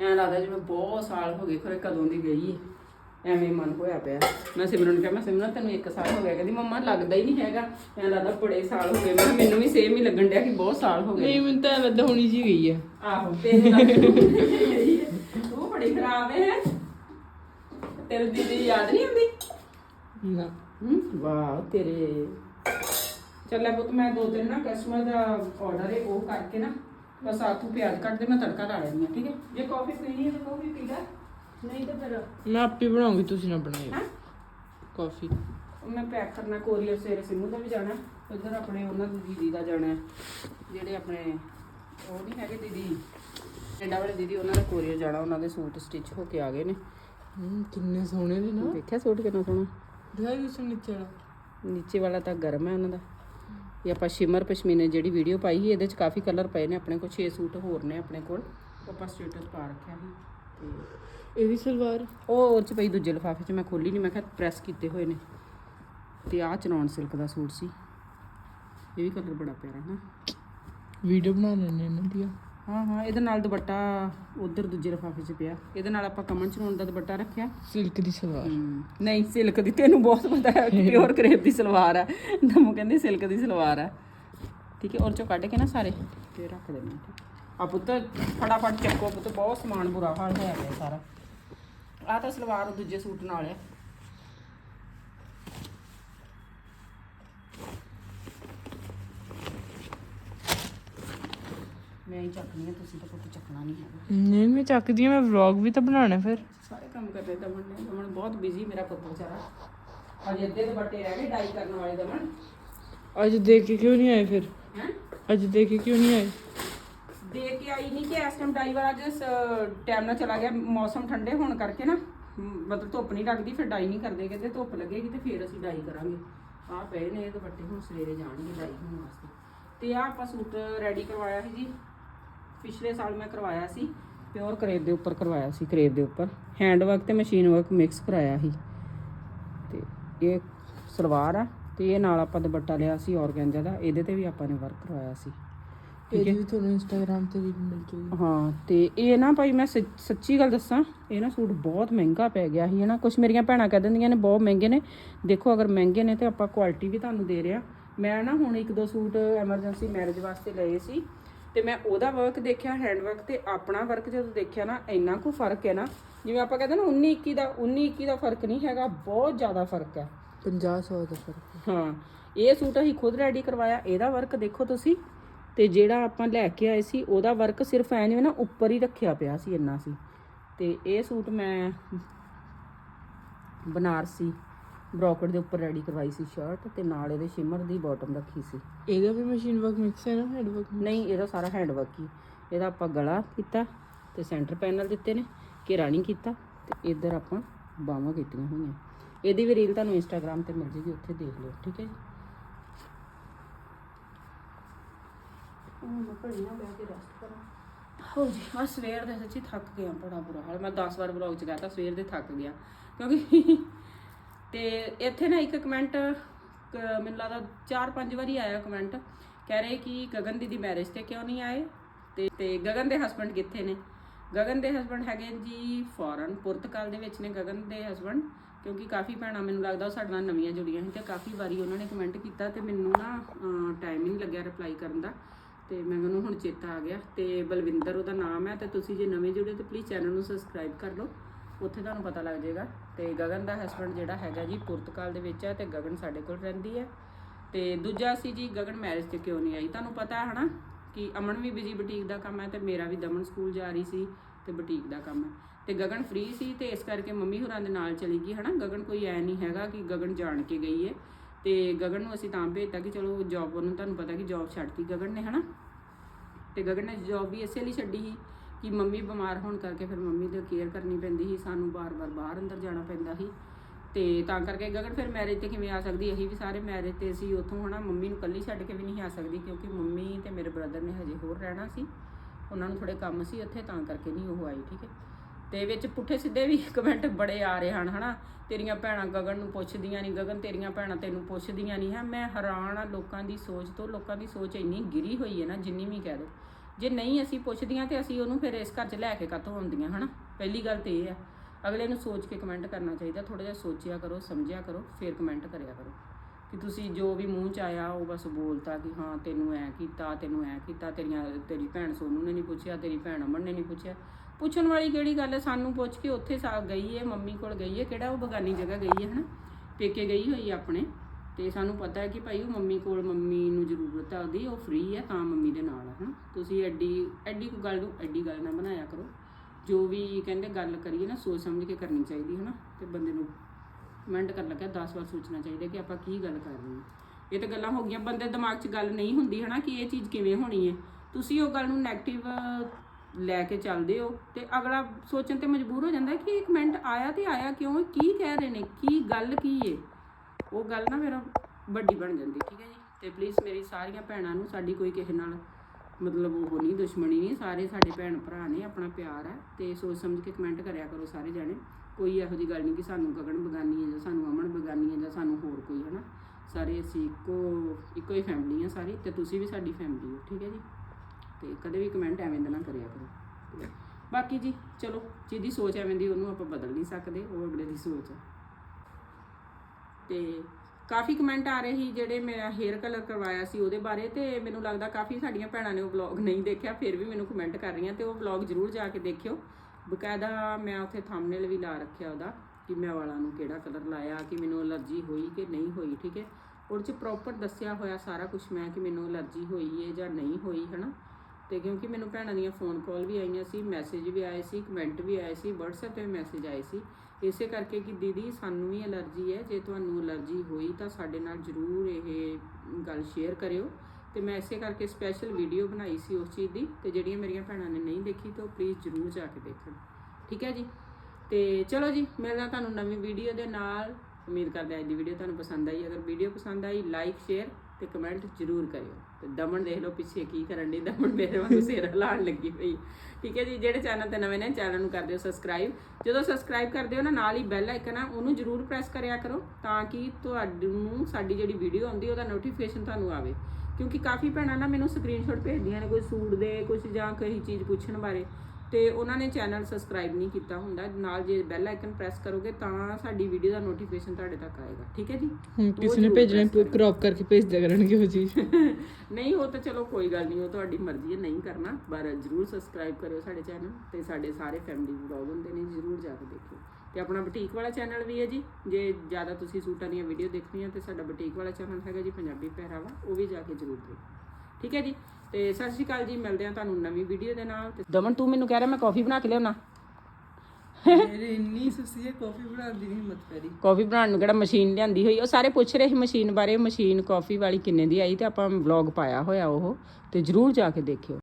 Speaker 1: ਐਂ ਲੱਗਦਾ ਜਿਵੇਂ ਬਹੁਤ ਸਾਲ ਹੋ ਗਏ ਖਰੇ ਕਦੋਂ ਦੀ ਗਈ ਹੈ ਐਵੇਂ ਮਨ ਹੋਇਆ ਪਿਆ। ਮੈਂ ਸਿਮਰਨ ਨੂੰ ਕਿਹਾ ਮੈਂ ਸਿਮਰਨ ਤੈਨੂੰ 1 ਸਾਲ ਹੋ ਗਿਆ। ਕਹਿੰਦੀ ਮੰਮਾ ਲੱਗਦਾ ਹੀ ਨਹੀਂ ਹੈਗਾ। ਐਂ ਲੱਗਦਾ ਬੜੇ ਸਾਲ ਹੋ ਗਏ। ਮੈਂ ਕਿਹਾ ਮੈਨੂੰ ਵੀ ਸੇਮ ਹੀ ਲੱਗਣ ਡਿਆ ਕਿ ਬਹੁਤ ਸਾਲ ਹੋ ਗਏ।
Speaker 3: ਨਹੀਂ ਮੈਨੂੰ ਤਾਂ ਲੱਗਦਾ ਹੁਣੀ ਜੀ ਗਈ ਹੈ
Speaker 1: ਆਹੋ ਤੈਨੂੰ ਲੱਗਦਾ ਉਹ ਬੜੀ ਖਰਾਬ ਹੈ? ਤੇਰੀ ਦੀਦੀ ਯਾਦ ਨਹੀਂ ਆਉਂਦੀ?
Speaker 3: ਨਾ।
Speaker 1: ਹਮ, ਵਾਹ ਤੇਰੇ। ਚੱਲ ਪੁੱਤ ਮੈਂ ਦੋ ਤਿੰਨ ਨਾ ਕਸਟਮਰ ਦਾ ਆਰਡਰ ਹੈ ਉਹ ਕਰਕੇ ਨਾ ਬਸ ਆ ਤੂੰ ਪਿਆਜ਼ ਕੱਟ ਦੇ ਮੈਂ ਤੜਕਾ ਲਾ ਲੈਣੀ ਆ ਠੀਕ ਹੈ? ਜੇ ਕਾਫੀ ਪੀਣੀ ਹੈ ਤਾਂ ਕਾਫੀ ਪੀ ਲੈ ਨਹੀਂ ਤਾਂ ਫਿਰ
Speaker 3: ਮੈਂ ਆਪੇ ਬਣਾਉਂਗੀ ਤੁਸੀਂ ਨਾ ਬਣਾਇਓ।
Speaker 1: ਹਾਂ?
Speaker 3: ਕਾਫੀ
Speaker 1: ਮੈਂ ਪੈਕ ਕਰਨਾ ਕੋਰੀਅਰ ਸਵੇਰੇ ਸਿੰਮੂ ਦਾ ਵੀ ਜਾਣਾ ਉਧਰ ਆਪਣੇ ਉਹਨਾਂ ਦੀ ਦੀਦੀ ਦਾ ਜਾਣਾ ਹੈ। ਜਿਹੜੇ ਆਪਣੇ ਉਹ ਨਹੀਂ ਹੈਗੇ ਦੀਦੀ ਕੈਨੇਡਾ ਵਾਲੇ ਦੀਦੀ ਉਹਨਾਂ ਦਾ ਕੋਰੀਅਰ ਜਾਣਾ ਉਹਨਾਂ ਦੇ ਸੂਟ ਸਟਿਚ ਹੋ ਕੇ ਆ ਗਏ ਨੇ।
Speaker 3: ਹੂੰ ਕਿੰਨੇ ਸੋਹਣੇ ਨੇ ਨਾ।
Speaker 1: ਦੇਖਿਆ ਸੂਟ ਕਿੰਨਾ ਸੋਹਣਾ?
Speaker 3: ਦਿਖਾਈ ਉਸ ਨੀਚੇ ਵਾਲਾ।
Speaker 1: ਨੀਚੇ ਵਾਲਾ ਤਾਂ ਗਰਮ ਹੈ ਉਹਨਾਂ ਦਾ। ਇਹ ਆਪਾਂ ਸ਼ਿਮਰ ਪਸ਼ਮੀਨੇ ਜਿਹੜੀ ਵੀਡੀਓ ਪਾਈ ਸੀ ਇਹਦੇ ਚ ਕਾਫੀ ਕਲਰ ਪਏ ਨੇ ਆਪਣੇ ਕੋਲ 6 ਸੂਟ ਹੋਰ ਨੇ ਆਪਣੇ ਕੋਲ। ਆਪਾਂ ਸਟੇਟਸ ਪਾ ਰੱਖਿਆ ਸੀ ਤੇ
Speaker 3: ਇਹ ਵੀ ਸਲਵਾਰ?
Speaker 1: ਉਹ ਉਹ ਚ ਪਈ ਦੂਜੇ ਲਿਫਾਫੇ ਚ ਮੈਂ ਖੋਲੀ ਨਹੀਂ ਮੈਂ ਕਿਹਾ ਪ੍ਰੈਸ ਕੀਤੇ ਹੋਏ ਨੇ। ਤੇ ਆਹ ਚਨੌਨ ਸਿਲਕ ਦਾ ਸੂਟ ਸੀ। ਇਹ ਵੀ ਕਲਰ ਬੜਾ ਪਿਆਰਾ ਨਾ
Speaker 3: ਵੀਡੀਓ ਬਣਾ ਲੈਣੇ ਇਹਨਾਂ ਦੀਆਂ
Speaker 1: ਹਾਂ ਹਾਂ ਇਹਦੇ ਨਾਲ ਦੁਪੱਟਾ ਉਧਰ ਦੂਜੇ ਲਿਫਾਫੇ 'ਚ ਪਿਆ। ਇਹਦੇ ਨਾਲ ਆਪਾਂ ਕਮਨ ਚਨੌਨ ਦਾ ਦੁਪੱਟਾ ਰੱਖਿਆ।
Speaker 3: ਸਿਲਕ ਦੀ ਸਲਵਾਰ।
Speaker 1: ਨਹੀਂ ਸਿਲਕ ਦੀ ਤੈਨੂੰ ਬਹੁਤ ਪਤਾ ਹੈ ਪਿਓਰ ਕਰੇਪ ਦੀ ਸਲਵਾਰ ਆ ਨਮੂ ਕਹਿੰਦੀ ਸਿਲਕ ਦੀ ਸਲਵਾਰ ਆ ਠੀਕ ਹੈ ਔਰ ਚੋਂ ਕੱਢ ਕੇ ਨਾ ਸਾਰੇ। ਤੇ ਰੱਖ ਦੇਣੇ ਆ ਪੁੱਤ ਫਟਾਫਟ ਚੱਕੋ ਪੁੱਤ ਬਹੁਤ ਸਮਾਨ ਬੁਰਾ ਹਾਲ ਹੋਇਆ ਪਿਆ ਸਾਰਾ। ਆ ਤਾਂ ਸਲਵਾਰ ਦੂਜੇ ਸੂਟ ਨਾਲ ਆ ਮੈਂ ਹੀ ਚੱਕਣੀ ਆ ਤੁਸੀਂ ਤਾਂ ਪੁੱਤ ਚੱਕਣਾ ਨਹੀਂ ਹੈਗਾ।
Speaker 3: ਨਹੀਂ ਮੈਂ ਚੱਕਦੀ ਹਾਂ ਮੈਂ ਵਲੌਗ ਵੀ ਤਾਂ ਬਣਾਉਣਾ ਫਿਰ।
Speaker 1: ਸਾਰੇ ਕੰਮ ਕਰਦੇ ਦਮਨ ਨੇ। ਦਮਨ ਬਹੁਤ ਬਿਜ਼ੀ ਮੇਰਾ ਪੁੱਤ ਵਿਚਾਰਾ। ਅਜੇ ਅੱਧੇ ਦੁਪੱਟੇ ਰਹਿ ਗਏ ਡਾਈ ਕਰਨ ਵਾਲੇ ਦਮਨ।
Speaker 3: ਅੱਜ ਦੇਖ ਕੇ ਕਿਉਂ ਨਹੀਂ ਆਏ ਫਿਰ?
Speaker 1: ਹੈ?
Speaker 3: ਅੱਜ ਦੇਖ ਕੇ ਕਿਉਂ ਨਹੀਂ ਆਏ?
Speaker 1: ਦੇਖ ਕੇ ਆਈ ਨਹੀਂ ਕਿ ਇਸ ਟਾਈਮ ਡਾਈ ਵਾਲਾ ਜਿਸ ਟਾਈਮ ਨਾਲ ਚਲਾ ਗਿਆ। ਮੌਸਮ ਠੰਡੇ ਹੋਣ ਕਰਕੇ ਨਾ ਮ, ਮਤਲਬ ਧੁੱਪ ਨਹੀਂ ਲੱਗਦੀ ਫਿਰ ਡਾਈ ਨਹੀਂ ਕਰਦੇ ਕਹਿੰਦੇ ਧੁੱਪ ਲੱਗੇਗੀ ਤੇ ਫਿਰ ਅਸੀਂ ਡਾਈ ਕਰਾਂਗੇ। ਆਹ ਪਏ ਨੇ ਇਹ ਦੁਪੱਟੇ ਹੁਣ ਸਵੇਰੇ ਜਾਣਗੇ ਡਾਈ ਹੋਣ ਵਾਸਤੇ। ਤੇ ਆਹ ਆਪਾਂ ਸੂਟ ਰੈਡੀ ਕਰਵਾਇਆ ਸੀ ਜੀ। ਪਿਛਲੇ ਸਾਲ ਮੈਂ ਕਰਵਾਇਆ ਸੀ ਪਿਓਰ ਕਰੇਪ ਦੇ ਉੱਪਰ ਕਰਵਾਇਆ ਸੀ ਕਰੇਪ ਦੇ ਉੱਪਰ। ਹੈਂਡ ਵਰਕ ਤੇ ਮਸ਼ੀਨ ਵਰਕ ਮਿਕਸ ਕਰਾਇਆ ਸੀ। ਤੇ ਇਹ ਸਲਵਾਰ ਆ ਤੇ ਇਹ ਨਾਲ ਆਪਾਂ ਦੁਪੱਟਾ ਲਿਆ ਸੀ ਔਰਗੈਂਜਾ ਦਾ ਇਹਦੇ ਤੇ ਵੀ ਆਪਾਂ ਨੇ ਵਰਕ ਕਰਵਾਇਆ ਸੀ।
Speaker 3: ਇਹ ਵੀ ਤੁਹਾਨੂੰ ਇੰਸਟਾਗ੍ਰam ਤੇ ਵੀ ਮਿਲ ਜੂਗੀ।
Speaker 1: ਹਾਂ ਤੇ ਇਹ ਨਾ ਭਾਈ ਮੈਂ ਸੱਚ- ਗੱਲ ਦੱਸਾਂ ਇਹ ਨਾ ਸੂਟ ਬਹੁਤ ਮਹਿੰਗਾ ਪੈ ਗਿਆ ਸੀ ਹੈ ਨਾ ਕੁਝ ਮੇਰੀਆਂ ਭੈਣਾਂ ਕਹਿ ਦਿੰਦੀਆਂ ਨੇ ਬਹੁਤ ਮਹਿੰਗੇ ਨੇ। ਦੇਖੋ ਅਗਰ ਮਹਿੰਗੇ ਨੇ ਤੇ ਆਪਾਂ ਕੁਆਲਿਟੀ ਵੀ ਤੁਹਾਨੂੰ ਦੇ ਰਿਹਾ ਮੈਂ ਨਾ ਹੁਣ ਇੱਕ ਦੋ ਸੂਟ ਐਮਰਜੈਂਸੀ ਮੈਰਿਜ ਵਾਸਤੇ ਲਏ ਸੀ ਤੇ ਮੈਂ ਉਹਦਾ ਵਰਕ ਦੇਖਿਆ ਹੈਂਡ ਵਰਕ ਤੇ ਆਪਣਾ ਵਰਕ ਜਦੋਂ ਦੇਖਿਆ ਨਾ ਇੰਨਾ ਕੁ ਫ਼ਰਕ ਹੈ ਨਾ। ਜਿਵੇਂ ਆਪਾਂ ਕਹਿੰਦੇ ਨਾ 19 21 ਦਾ 19 21 ਦਾ ਫ਼ਰਕ ਨਹੀਂ ਹੈਗਾ ਬਹੁਤ ਜ਼ਿਆਦਾ ਫ਼ਰਕ ਹੈ।
Speaker 3: 50 100 ਦਾ ਫ਼ਰਕ
Speaker 1: ਹਾਂ। ਇਹ ਸੂਟ ਅਸੀਂ ਖੁਦ ਰੈਡੀ ਕਰਵਾਇਆ ਇਹਦਾ ਵਰਕ ਦੇਖੋ ਤੁਸੀਂ। ਤੇ ਜਿਹੜਾ ਆਪਾਂ ਲੈ ਕੇ ਆਏ ਸੀ ਉਹਦਾ ਵਰਕ ਸਿਰਫ ਐ ਜਿਵੇਂ ਨਾ ਉੱਪਰ ਹੀ ਰੱਖਿਆ ਪਿਆ ਸੀ ਇੰਨਾ ਸੀ। ਤੇ ਇਹ ਸੂਟ ਮੈਂ ਬਨਾਰਸੀ ਬ੍ਰੋਕਟ ਦੇ ਉੱਪਰ ਰੈਡੀ ਕਰਵਾਈ ਸੀ ਸ਼ਰਟ ਤੇ ਨਾਲ ਇਹਦੇ ਸ਼ਿਮਰ ਦੀ ਬਾਟਮ ਰੱਖੀ ਸੀ।
Speaker 3: ਇਹਦਾ ਵੀ ਮਸ਼ੀਨ ਵਰਕ ਮਿਕਸ ਹੈ ਨਾ ਹੈਡ ਵਰਕ
Speaker 1: ਨਹੀਂ ਇਹਦਾ ਸਾਰਾ ਹੈਂਡ ਵਰਕ ਹੀ। ਇਹਦਾ ਆਪਾਂ ਗਲਾ ਕੀਤਾ ਤੇ ਸੈਂਟਰ ਪੈਨਲ ਦਿੱਤੇ ਨੇ ਘੇਰਾ ਨਹੀਂ ਕੀਤਾ ਤੇ ਇੱਧਰ ਆਪਾਂ ਬਾਹਾਂ ਕੀਤੀਆਂ ਹੋਈਆਂ। ਇਹਦੀ ਵੀ ਰੀਲ ਤੁਹਾਨੂੰ ਇੰਸਟਾਗ੍ਰam ਤੇ ਮਿਲ ਜੇਗੀ ਉੱਥੇ ਦੇਖ ਲਿਓ ਠੀਕ ਹੈ ਜੀ? ਮੈਂ ਨਾਲ ਬਹਿ ਕੇ ਰੈਸਟ ਕਰਾਂ। ਹੋ ਜੀ ਆ ਸਵੇਰ ਦੇ ਸੱਚੀ ਥੱਕ ਗਿਆ ਬੜਾ ਬੁਰਾ ਹਾਲ। ਮੈਂ 10 ਵਾਰ ਵਲੌਗ ਚ ਗਿਆ ਤਾਂ ਸਵੇਰ ਦੇ ਥੱਕ ਗਿਆ। ਕਿਉਂਕਿ ਤੇ ਇੱਥੇ ਨਾ ਇੱਕ ਕਮੈਂਟ ਮੈਨੂੰ ਲੱਗਦਾ 4-5 ਵਾਰੀ ਆਇਆ ਕਮੈਂਟ ਕਹਿ ਰਹੇ ਕਿ ਗਗਨ ਦੀ ਦੀ ਮੈਰਿਜ ਤੇ ਕਿਉਂ ਨਹੀਂ ਆਏ? ਤੇ ਤੇ ਗਗਨ ਦੇ ਹਸਬੰਡ ਕਿੱਥੇ ਨੇ? ਗਗਨ ਦੇ ਹਸਬੰਡ ਹੈਗੇ ਜੀ ਫੋਰਨ ਪੁਰਤਗਾਲ ਦੇ ਵਿੱਚ ਨੇ ਗਗਨ ਦੇ ਹਸਬੰਡ ਕਿਉਂਕਿ ਕਾਫੀ ਭੈਣਾਂ ਮੈਨੂੰ ਲੱਗਦਾ ਉਹ ਸਾਡੇ ਨਾਲ ਨਵੀਆਂ ਜੁੜੀਆਂ ਸੀ ਤੇ ਕਾਫੀ ਵਾਰੀ ਉਹਨਾਂ ਨੇ ਕਮੈਂਟ ਕੀਤਾ ਤੇ ਮੈਨੂੰ ਨਾ ਟਾਈਮ ਹੀ ਨਹੀਂ ਲੱਗਿਆ ਰਿਪਲਾਈ ਕਰਨ ਦਾ, ਤੇ ਮੈਨੂੰ ਹੁਣ ਚੇਤਾ ਆ ਗਿਆ ਤੇ ਬਲਵਿੰਦਰ ਉਹਦਾ ਨਾਮ ਹੈ ਤੇ ਤੁਸੀਂ ਜੇ ਨਵੇਂ ਜੁੜੇ ਤੇ ਪਲੀਜ਼ ਚੈਨਲ ਨੂੰ ਸਬਸਕ੍ਰਾਈਬ ਕਰ ਲਓ। ਉੱਥੇ ਤੁਹਾਨੂੰ ਪਤਾ ਲੱਗ ਜਾਏਗਾ। ਤੇ ਗਗਨ ਦਾ ਹਸਬੰਡ ਜਿਹੜਾ ਹੈਗਾ ਜੀ ਪੁਰਤਗਾਲ ਦੇ ਵਿੱਚ ਹੈ ਤੇ ਗਗਨ ਸਾਡੇ ਕੋਲ ਰਹਿੰਦੀ ਹੈ। ਤੇ ਦੂਜਾ ਸੀ ਜੀ, ਗਗਨ ਮੈਰਿਜ ਤੇ ਕਿਉਂ ਨਹੀਂ ਆਈ? ਤੁਹਾਨੂੰ ਪਤਾ ਹੈ ਹਨਾ ਕਿ ਅਮਨ ਵੀ ਬਿਜ਼ੀ ਬੁਟੀਕ ਦਾ ਕੰਮ ਹੈ ਤੇ ਮੇਰਾ ਵੀ ਦਮਨ ਸਕੂਲ ਜਾ ਰਹੀ ਸੀ ਤੇ ਬੁਟੀਕ ਦਾ ਕੰਮ ਹੈ। ਤੇ ਗਗਨ ਫ੍ਰੀ ਸੀ ਤੇ ਇਸ ਕਰਕੇ ਮੰਮੀ ਹੋਰਾਂ ਦੇ ਨਾਲ ਚਲੀ ਗਈ ਹਨਾ। ਗਗਨ ਕੋਈ ਐ ਨਹੀਂ ਹੈਗਾ ਕਿ ਗਗਨ ਜਾਣ ਕੇ ਗਈ ਹੈ। ਤੇ ਗਗਨ ਨੂੰ ਅਸੀਂ ਤਾਂ ਭੇਜਤਾ ਕਿ ਚਲੋ ਜੌਬ ਉਹਨੂੰ, ਤੁਹਾਨੂੰ ਪਤਾ ਕਿ ਜੌਬ ਛੱਡਤੀ ਗਗਨ ਨੇ ਹਨਾ। ਤੇ ਗਗਨ ਨੇ ਜੌਬ ਵੀ ਇਸੇ ਲਈ ਛੱਡੀ ਸੀ। ਕਿ ਮੰਮੀ ਬਿਮਾਰ ਹੋਣ ਕਰਕੇ ਫਿਰ ਮੰਮੀ ਦੀ ਕੇਅਰ ਕਰਨੀ ਪੈਂਦੀ ਸੀ, ਸਾਨੂੰ ਬਾਰ-ਬਾਰ ਬਾਹਰ ਅੰਦਰ ਜਾਣਾ ਪੈਂਦਾ ਸੀ। ਤੇ ਤਾਂ ਕਰਕੇ ਗਗਨ ਫਿਰ ਮੈਰਿਜ ਤੇ ਕਿਵੇਂ ਆ ਸਕਦੀ ਅਸੀਂ ਵੀ ਸਾਰੇ ਮੈਰਿਜ ਤੇ ਸੀ। ਉੱਥੋਂ ਹਨਾ ਮੰਮੀ ਨੂੰ ਕੱਲੀ ਛੱਡ ਕੇ ਵੀ ਨਹੀਂ ਆ ਸਕਦੀ, ਕਿਉਂਕਿ ਮੰਮੀ ਤੇ ਮੇਰੇ ਬ੍ਰਦਰ ਨੇ ਹਜੇ ਹੋਰ ਰਹਿਣਾ ਸੀ। ਉਹਨਾਂ ਨੂੰ ਥੋੜੇ ਕੰਮ ਸੀ ਉੱਥੇ, ਤਾਂ ਕਰਕੇ ਨਹੀਂ ਉਹ ਆਈ, ਠੀਕ ਹੈ। ਤੇ ਵਿੱਚ ਪੁੱਠੇ ਸਿੱਧੇ ਵੀ ਕਮੈਂਟ ਬੜੇ ਆ ਰਹੇ ਹਨ, ਹਨਾ। ਤੇਰੀਆਂ ਭੈਣਾਂ ਗਗਨ ਨੂੰ ਪੁੱਛਦੀਆਂ ਨਹੀਂ ਗਗਨ ਤੇਰੀਆਂ ਭੈਣਾਂ ਤੈਨੂੰ ਪੁੱਛਦੀਆਂ ਨਹੀਂ ਹੈ। ਮੈਂ ਹੈਰਾਨ ਆ, ਲੋਕਾਂ ਦੀ ਸੋਚ ਤੋਂ, ਲੋਕਾਂ ਦੀ ਸੋਚ ਇੰਨੀ ਗਿਰੀ ਹੋਈ ਹੈ ਨਾ, ਜਿੰਨੀ ਵੀ ਕਹਿ ਦੋ। ਜੇ ਨਹੀਂ ਅਸੀਂ ਪੁੱਛਦੀਆਂ ਤੇ ਅਸੀਂ ਉਹਨੂੰ ਫਿਰ ਇਸ ਘਰ 'ਚ ਲੈ ਕੇ ਕਾਤੋਂ ਆਉਂਦੀਆਂ, ਹਨਾ? ਪਹਿਲੀ ਗੱਲ ਤੇ ਇਹ ਆ। ਅਗਲੇ ਨੂੰ ਸੋਚ ਕੇ ਕਮੈਂਟ ਕਰਨਾ ਚਾਹੀਦਾ ਥੋੜਾ ਜਿਹਾ ਸੋਚਿਆ ਕਰੋ, ਸਮਝਿਆ ਕਰੋ, ਫਿਰ ਕਮੈਂਟ ਕਰਿਆ ਕਰੋ। ਕਿ ਤੁਸੀਂ ਜੋ ਵੀ ਮੂੰਹ ਚ ਆਇਆ, ਉਹ ਬਸ ਬੋਲਤਾ ਕਿ ਹਾਂ, ਤੈਨੂੰ ਐ ਕੀਤਾ, ਤੈਨੂੰ ਐ ਕੀਤਾ, ਤੇਰੀਆਂ, ਤੇਰੀ ਭੈਣ ਸੋਨੂ ਨੇ ਨਹੀਂ ਪੁੱਛਿਆ, ਤੇਰੀ ਭੈਣ ਅਮਨ ਨੇ ਨਹੀਂ ਪੁੱਛਿਆ। ਪੁੱਛਣ ਵਾਲੀ ਕਿਹੜੀ ਗੱਲ ਹੈ ਸਾਨੂੰ ਪੁੱਛ ਕੇ ਉੱਥੇ ਸਾ ਗਈ ਹੈ ਮੰਮੀ ਕੋਲ ਗਈ ਹੈ ਕਿਹੜਾ ਉਹ ਬਗਾਨੀ ਜਗ੍ਹਾ ਗਈ ਹੈ ਹਨਾ? ਪੇਕੇ ਗਈ ਹੋਈ ਆਪਣੇ। ਤੇ ਸਾਨੂੰ ਪਤਾ ਹੈ ਕਿ ਭਾਈ ਉਹ ਮੰਮੀ ਕੋਲ ਮੰਮੀ ਨੂੰ ਜ਼ਰੂਰਤ ਹੈ ਉਹਦੀ, ਉਹ ਫ੍ਰੀ ਹੈ ਤਾਂ ਮੰਮੀ ਦੇ ਨਾਲ ਹੈ ਹਨਾ? ਤੁਸੀਂ ਐਡੀ ਐਡੀ ਕੋਈ ਗੱਲ ਨੂੰ, ਐਡੀ ਗੱਲ ਨਾ ਬਣਾਇਆ ਕਰੋ। ਜੋ ਵੀ ਕਹਿੰਦੇ ਗੱਲ ਕਰੀਏ ਨਾ, ਸੋਚ ਸਮਝ ਕੇ ਕਰਨੀ ਚਾਹੀਦੀ ਹੈ ਨਾ ਤੇ ਬੰਦੇ ਨੂੰ ਕਮੈਂਟ ਕਰਨ ਲੱਗਿਆ 10 ਵਾਰ ਸੋਚਣਾ ਚਾਹੀਦਾ ਕਿ ਆਪਾਂ ਕੀ ਗੱਲ ਕਰ ਰਹੇ ਹਾਂ। ਇਹ ਤਾਂ ਗੱਲਾਂ ਹੋ ਗਈਆਂ, ਬੰਦੇ ਦਿਮਾਗ 'ਚ ਗੱਲ ਨਹੀਂ ਹੁੰਦੀ ਹੈ ਨਾ ਕਿ ਇਹ ਚੀਜ਼ ਕਿਵੇਂ ਹੋਣੀ ਹੈ। ਤੁਸੀਂ ਉਹ ਗੱਲ ਨੂੰ 네ਗੇਟਿਵ ਲੈ ਕੇ ਚੱਲਦੇ ਹੋ ਤੇ ਅਗਲਾ ਸੋਚਣ ਤੇ ਮਜਬੂਰ ਹੋ ਜਾਂਦਾ ਕਿ ਇਹ ਕਮੈਂਟ ਆਇਆ ਤੇ ਆਇਆ ਕਿਉਂ? ਕੀ ਕਹਿ ਰਹੇ ਨੇ? ਕੀ ਗੱਲ ਕੀ ਹੈ? ਉਹ ਗੱਲ ਨਾ ਮੇਰਾ ਵੱਡੀ ਬਣ ਜਾਂਦੀ, ਠੀਕ ਹੈ ਜੀ? ਤੇ ਪਲੀਜ਼ ਮੇਰੀ ਸਾਰੀਆਂ ਭੈਣਾਂ ਨੂੰ ਸਾਡੀ ਕੋਈ ਕਿਸੇ ਨਾਲ ਮਤਲਬ ਉਹ ਨਹੀਂ, ਦੁਸ਼ਮਣੀ ਨਹੀਂ, ਸਾਰੇ ਸਾਡੇ ਭੈਣ ਭਰਾ ਨੇ, ਆਪਣਾ ਪਿਆਰ ਹੈ ਤੇ ਸੋਚ ਸਮਝ ਕੇ ਕਮੈਂਟ ਕਰਿਆ ਕਰੋ ਸਾਰੇ ਜਾਣੇ। ਕੋਈ ਇਹੋ ਜੀ ਗੱਲ ਨਹੀਂ ਕਿ ਸਾਨੂੰ ਗਗਨ ਬਗਾਨੀ ਹੈ ਜਾਂ ਸਾਨੂੰ ਅਮਨ ਬਗਾਨੀ ਹੈ ਜਾਂ ਸਾਨੂੰ ਹੋਰ ਕੋਈ ਹੈ ਨਾ ਸਾਰੇ ਅਸੀਂ ਇੱਕੋ ਇੱਕੋ ਹੀ ਫੈਮਿਲੀ ਆ ਸਾਰੀ ਤੇ ਤੁਸੀਂ ਵੀ ਸਾਡੀ ਫੈਮਿਲੀ ਹੋ, ਠੀਕ ਹੈ ਜੀ? ਤੇ ਕਦੇ ਵੀ ਕਮੈਂਟ ਐਵੇਂ ਦਾ ਨਾ ਕਰਿਆ ਕਰੋ। ਬਾਕੀ ਜੀ, ਚਲੋ, ਜਿਹਦੀ ਸੋਚ ਐਵੇਂ ਦੀ ਉਹਨੂੰ ਆਪਾਂ ਬਦਲ ਨਹੀਂ ਸਕਦੇ, ਉਹ ਅਗਲੇ ਦੀ ਸੋਚ ਹੈ। ਤੇ ਕਾਫੀ ਕਮੈਂਟ ਆ ਰਹੇ ਸੀ ਜਿਹੜੇ ਮੇਰਾ ਹੇਅਰ ਕਲਰ ਕਰਵਾਇਆ ਸੀ ਉਹਦੇ ਬਾਰੇ ਤੇ ਮੈਨੂੰ ਲੱਗਦਾ ਕਾਫੀ ਸਾਡੀਆਂ ਭੈਣਾਂ ਨੇ ਉਹ ਵਲੌਗ ਨਹੀਂ ਦੇਖਿਆ, ਫਿਰ ਵੀ ਮੈਨੂੰ ਕਮੈਂਟ ਕਰ ਰਹੀਆਂ ਤੇ ਉਹ ਵਲੌਗ ਜ਼ਰੂਰ ਜਾ ਕੇ ਦੇਖਿਓ। ਬਕਾਇਦਾ ਮੈਂ ਉੱਥੇ ਥੰਬਨੇਲ ਵੀ ਲਾ ਰੱਖਿਆ ਉਹਦਾ ਕਿ ਮੈਂ ਵਾਲਾਂ ਨੂੰ ਕਿਹੜਾ ਕਲਰ ਲਾਇਆ, ਕਿ ਮੈਨੂੰ ਅਲਰਜੀ ਹੋਈ ਕਿ ਨਹੀਂ ਹੋਈ, ਠੀਕ ਹੈ? ਉਹਦੇ ਚ ਪ੍ਰੋਪਰ ਦੱਸਿਆ ਹੋਇਆ ਸਾਰਾ ਕੁਝ ਮੈਂ ਕਿ ਮੈਨੂੰ ਅਲਰਜੀ ਹੋਈ ਹੈ ਜਾਂ ਨਹੀਂ ਹੋਈ, ਹਨਾ? ਤੇ ਕਿਉਂਕਿ ਮੈਨੂੰ ਭੈਣਾਂ ਦੀਆਂ ਫੋਨ ਕਾਲ ਵੀ ਆਈਆਂ ਸੀ ਮੈਸੇਜ ਵੀ ਆਏ ਸੀ ਕਮੈਂਟ ਵੀ ਆਏ ਸੀ, WhatsApp ਤੇ ਮੈਸੇਜ ਆਏ ਸੀ। ਇਸੇ ਕਰਕੇ ਕਿ ਦੀਦੀ, ਸਾਨੂੰ ਵੀ ਅਲਰਜੀ ਹੈ, ਜੇ ਤੁਹਾਨੂੰ ਅਲਰਜੀ ਹੋਈ ਤਾਂ ਸਾਡੇ ਨਾਲ ਜ਼ਰੂਰ ਇਹ ਗੱਲ ਸ਼ੇਅਰ ਕਰਿਓ। ਤੇ ਮੈਂ ਇਸੇ ਕਰਕੇ ਸਪੈਸ਼ਲ ਵੀਡੀਓ ਬਣਾਈ ਸੀ ਉਸ ਚੀਜ਼ ਦੀ ਤੇ ਜਿਹੜੀਆਂ ਮੇਰੀਆਂ ਭੈਣਾਂ ਨੇ ਨਹੀਂ ਦੇਖੀ ਤਾਂ ਪਲੀਜ਼ ਜ਼ਰੂਰ ਜਾ ਕੇ ਦੇਖਣ। ਠੀਕ ਹੈ ਜੀ? ਤੇ ਚਲੋ ਜੀ, ਮਿਲਦਾ ਤੁਹਾਨੂੰ ਨਵੀਂ ਵੀਡੀਓ ਦੇ ਨਾਲ। ਉਮੀਦ ਕਰਦਾ ਅੱਜ ਦੀ ਵੀਡੀਓ ਤੁਹਾਨੂੰ ਪਸੰਦ ਆਈ। ਅਗਰ ਵੀਡੀਓ ਪਸੰਦ ਆਈ ਲਾਈਕ ਸ਼ੇਅਰ ਤੇ ਕਮੈਂਟ ਜ਼ਰੂਰ ਕਰਿਓ। ਤੇ ਦਮਨ ਦੇਖ ਲਓ ਪਿੱਛੇ ਕੀ ਕਰਨ ਦੀ ਦਮਨ ਮੇਰੇ ਵਾਂਗੂ ਸਿਰ ਹਿਲਾਉਣ ਲੱਗੀ ਪਈ। ਠੀਕ ਹੈ ਜੀ, ਜਿਹੜੇ ਚੈਨਲ ਤੇ ਨਵੇਂ ਨੇ ਚੈਨਲ ਨੂੰ ਕਰ ਦਿਓ ਸਬਸਕ੍ਰਾਈਬ ਜਦੋਂ ਸਬਸਕ੍ਰਾਈਬ ਕਰਦੇ ਹੋ ਨਾ, ਨਾਲ ਹੀ ਬੈਲ ਆਈਕਨ ਆ, ਉਹਨੂੰ ਜ਼ਰੂਰ ਪ੍ਰੈਸ ਕਰਿਆ ਕਰੋ ਤਾਂ ਕਿ ਤੁਹਾਨੂੰ, ਸਾਡੀ ਜਿਹੜੀ ਵੀਡੀਓ ਆਉਂਦੀ, ਉਹਦਾ ਨੋਟੀਫਿਕੇਸ਼ਨ ਤੁਹਾਨੂੰ ਆਵੇ। ਕਿਉਂਕਿ ਕਾਫੀ ਭੈਣਾਂ ਨਾ ਮੈਨੂੰ ਸਕਰੀਨਸ਼ਾਟ ਭੇਜਦੀਆਂ ਨੇ ਕੋਈ ਸੂਟ ਦੇ ਕੁਝ ਜਾਂ ਕੋਈ ਚੀਜ਼ ਪੁੱਛਣ ਬਾਰੇ। ਤੇ ਉਹਨਾਂ ਨੇ ਚੈਨਲ ਸਬਸਕ੍ਰਾਈਬ ਨਹੀਂ ਕੀਤਾ ਹੁੰਦਾ ਨਾਲ ਜੇ ਬੈਲ ਆਈਕਨ ਪ੍ਰੈਸ ਕਰੋਗੇ ਤਾਂ ਸਾਡੀ ਵੀਡੀਓ ਦਾ ਨੋਟੀਫਿਕੇਸ਼ਨ ਤੁਹਾਡੇ ਤੱਕ ਆਏਗਾ ਠੀਕ ਹੈ ਜੀ?
Speaker 3: ਕਿਸੇ ਨੇ ਭੇਜਣਾ। ਕ੍ਰੌਪ ਕਰਕੇ ਭੇਜ ਦਿਆ ਕਰਨਗੇ ਉਹ ਚੀਜ਼
Speaker 1: ਨਹੀਂ ਉਹ ਤਾਂ ਚਲੋ ਕੋਈ ਗੱਲ ਨਹੀਂ ਉਹ ਤੁਹਾਡੀ ਮਰਜ਼ੀ ਹੈ ਨਹੀਂ ਕਰਨਾ ਪਰ ਜਰੂਰ ਸਬਸਕ੍ਰਾਈਬ ਕਰਿਓ ਸਾਡੇ ਚੈਨਲ ਤੇ ਸਾਡੇ ਸਾਰੇ ਫੈਮਿਲੀ ਵਲੌਗ ਹੁੰਦੇ ਨੇ ਜਰੂਰ ਜਾ ਕੇ ਦੇਖਿਓ। ਤੇ ਆਪਣਾ ਬੁਟੀਕ ਵਾਲਾ ਚੈਨਲ ਵੀ ਹੈ ਜੀ ਜੇ ਜ਼ਿਆਦਾ ਤੁਸੀਂ ਸੂਟਾਂ ਦੀਆਂ ਵੀਡੀਓ ਦੇਖਣੀਆਂ ਤੇ ਸਾਡਾ ਬੁਟੀਕ ਵਾਲਾ ਚੈਨਲ ਹੈਗਾ ਜੀ ਪੰਜਾਬੀ ਪਹਿਰਾਵਾ ਉਹ ਵੀ ਜਾ ਕੇ ਜਰੂਰ ਦੇਖੋ ਠੀਕ ਹੈ ਜੀ? ਤੇ ਸਤਿ ਸ਼੍ਰੀ ਅਕਾਲ ਜੀ ਮਿਲਦੇ ਹਾਂ ਤੁਹਾਨੂੰ ਨਵੀਂ ਵੀਡੀਓ ਦੇ ਨਾਲ ਤੇ ਦਮਨ ਤੂੰ ਮੈਨੂੰ ਕਹਿ ਰਿਹਾ ਮੈਂ ਕਾਫੀ ਬਣਾ ਕੇ ਲਿਆਉਣਾ।
Speaker 3: ਮੇਰੇ ਇੰਨੀ ਸੁਸੀ ਹੈ ਕਾਫੀ ਬਣਾਉਣ ਦੀ ਹਿੰਮਤ ਕਰੀ
Speaker 1: ਕਾਫੀ ਬਣਾਉਣ ਨੂੰ ਕਿਹੜਾ ਮਸ਼ੀਨ ਲਿਆਂਦੀ ਹੋਈ ਉਹ ਸਾਰੇ ਪੁੱਛ ਰਹੇ ਸੀ ਮਸ਼ੀਨ ਬਾਰੇ ਮਸ਼ੀਨ ਕਾਫੀ ਵਾਲੀ ਕਿੰਨੇ ਦੀ ਆਈ ਤੇ ਆਪਾਂ ਵਲੌਗ ਪਾਇਆ ਹੋਇਆ ਉਹ ਤੇ ਜਰੂਰ ਜਾ ਕੇ ਦੇਖਿਓ।